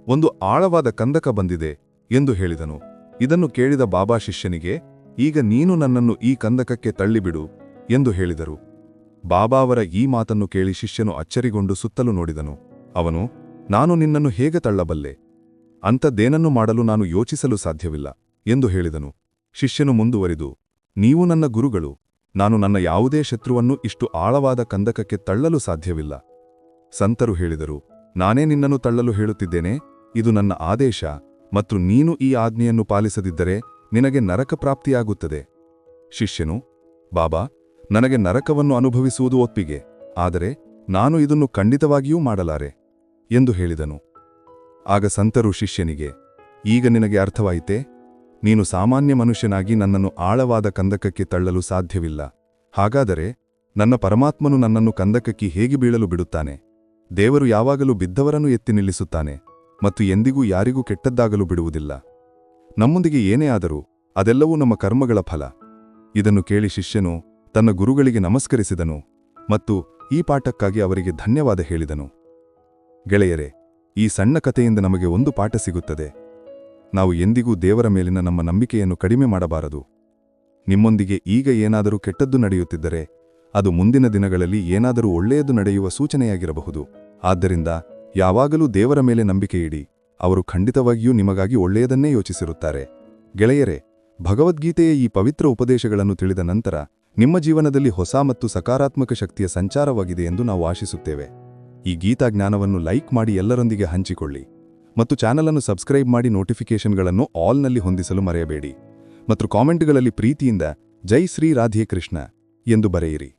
ಒಂದು ಆಳವಾದ ಕಂದಕ ಬಂದಿದೆ ಎಂದು ಹೇಳಿದನು. ಇದನ್ನು ಕೇಳಿದ ಬಾಬಾ ಶಿಷ್ಯನಿಗೆ, ಈಗ ನೀನು ನನ್ನನ್ನು ಈ ಕಂದಕಕ್ಕೆ ತಳ್ಳಿಬಿಡು ಎಂದು ಹೇಳಿದರು. ಬಾಬಾ ಅವರ ಈ ಮಾತನ್ನು ಕೇಳಿ ಶಿಷ್ಯನು ಅಚ್ಚರಿಗೊಂಡು ಸುತ್ತಲೂ ನೋಡಿದನು. ಅವನು, ನಾನು ನಿನ್ನನ್ನು ಹೇಗೆ ತಳ್ಳಬಲ್ಲೆ? ಅಂಥದ್ದೇನನ್ನು ಮಾಡಲು ನಾನು ಯೋಚಿಸಲು ಸಾಧ್ಯವಿಲ್ಲ ಎಂದು ಹೇಳಿದನು. ಶಿಷ್ಯನು ಮುಂದುವರಿದು, ನೀವು ನನ್ನ ಗುರುಗಳು, ನಾನು ನನ್ನ ಯಾವುದೇ ಶತ್ರುವನ್ನು ಇಷ್ಟು ಆಳವಾದ ಕಂದಕಕ್ಕೆ ತಳ್ಳಲು ಸಾಧ್ಯವಿಲ್ಲ. ಸಂತರು ಹೇಳಿದರು, ನಾನೇ ನಿನ್ನನ್ನು ತಳ್ಳಲು ಹೇಳುತ್ತಿದ್ದೇನೆ, ಇದು ನನ್ನ ಆದೇಶ, ಮತ್ತು ನೀನು ಈ ಆಜ್ಞೆಯನ್ನು ಪಾಲಿಸದಿದ್ದರೆ ನಿನಗೆ ನರಕ ಪ್ರಾಪ್ತಿಯಾಗುತ್ತದೆ. ಶಿಷ್ಯನು, ಬಾಬಾ, ನನಗೆ ನರಕವನ್ನು ಅನುಭವಿಸುವುದು ಒಪ್ಪಿಗೆ, ಆದರೆ ನಾನು ಇದನ್ನು ಖಂಡಿತವಾಗಿಯೂ ಮಾಡಲಾರೆ, ಎಂದು ಹೇಳಿದನು. ಆಗ ಸಂತರು ಶಿಷ್ಯನಿಗೆ, ಈಗ ನಿನಗೆ ಅರ್ಥವಾಯಿತೆ? ನೀನು ಸಾಮಾನ್ಯ ಮನುಷ್ಯನಾಗಿ ನನ್ನನ್ನು ಆಳವಾದ ಕಂದಕಕ್ಕೆ ತಳ್ಳಲು ಸಾಧ್ಯವಿಲ್ಲ. ಹಾಗಾದರೆ ನನ್ನ ಪರಮಾತ್ಮನು ನನ್ನನ್ನು ಕಂದಕಕ್ಕೆ ಹೇಗೆ ಬೀಳಲು ಬಿಡುತ್ತಾನೆ? ದೇವರು ಯಾವಾಗಲೂ ಬಿದ್ದವರನ್ನು ಎತ್ತಿ ನಿಲ್ಲಿಸುತ್ತಾನೆ ಮತ್ತು ಎಂದಿಗೂ ಯಾರಿಗೂ ಕೆಟ್ಟದ್ದಾಗಲು ಬಿಡುವುದಿಲ್ಲ. ನಮ್ಮೊಂದಿಗೆ ಏನೇ ಆದರೂ ಅದೆಲ್ಲವೂ ನಮ್ಮ ಕರ್ಮಗಳ ಫಲ. ಇದನ್ನು ಕೇಳಿ ಶಿಷ್ಯನು ತನ್ನ ಗುರುಗಳಿಗೆ ನಮಸ್ಕರಿಸಿದನು ಮತ್ತು ಈ ಪಾಠಕ್ಕಾಗಿ ಅವರಿಗೆ ಧನ್ಯವಾದ ಹೇಳಿದನು. ಗೆಳೆಯರೆ ಈ ಸಣ್ಣ ಕಥೆಯಿಂದ ನಮಗೆ ಒಂದು ಪಾಠ ಸಿಗುತ್ತದೆ. ನಾವು ಎಂದಿಗೂ ದೇವರ ಮೇಲಿನ ನಮ್ಮ ನಂಬಿಕೆಯನ್ನು ಕಡಿಮೆ ಮಾಡಬಾರದು. ನಿಮ್ಮೊಂದಿಗೆ ಈಗ ಏನಾದರೂ ಕೆಟ್ಟದ್ದು ನಡೆಯುತ್ತಿದ್ದರೆ, ಅದು ಮುಂದಿನ ದಿನಗಳಲ್ಲಿ ಏನಾದರೂ ಒಳ್ಳೆಯದು ನಡೆಯುವ ಸೂಚನೆಯಾಗಿರಬಹುದು. ಆದ್ದರಿಂದ ಯಾವಾಗಲೂ ದೇವರ ಮೇಲೆ ನಂಬಿಕೆಯಿಡಿ ಅವರು ಖಂಡಿತವಾಗಿಯೂ ನಿಮಗಾಗಿ ಒಳ್ಳೆಯದನ್ನೇ ಯೋಚಿಸಿರುತ್ತಾರೆ. ಗೆಳೆಯರೇ, ಭಗವದ್ಗೀತೆಯ ಈ ಪವಿತ್ರ ಉಪದೇಶಗಳನ್ನು ತಿಳಿದ ನಂತರ ನಿಮ್ಮ ಜೀವನದಲ್ಲಿ ಹೊಸ ಮತ್ತು ಸಕಾರಾತ್ಮಕ ಶಕ್ತಿಯ ಸಂಚಾರವಾಗಿದೆ ಎಂದು ನಾವು ಆಶಿಸುತ್ತೇವೆ. ಈ ಗೀತಾ ಜ್ಞಾನವನ್ನು ಲೈಕ್ ಮಾಡಿ ಎಲ್ಲರೊಂದಿಗೆ ಹಂಚಿಕೊಳ್ಳಿ ಮತ್ತು ಚಾನಲನ್ನು ಸಬ್ಸ್ಕ್ರೈಬ್ ಮಾಡಿ ನೋಟಿಫಿಕೇಷನ್ಗಳನ್ನು ಆಲ್ನಲ್ಲಿ ಹೊಂದಿಸಲು ಮರೆಯಬೇಡಿ. ಮತ್ತು ಕಾಮೆಂಟ್ಗಳಲ್ಲಿ ಪ್ರೀತಿಯಿಂದ ಜೈ ಶ್ರೀ ರಾಧೆ ಕೃಷ್ಣ ಎಂದು ಬರೆಯಿರಿ.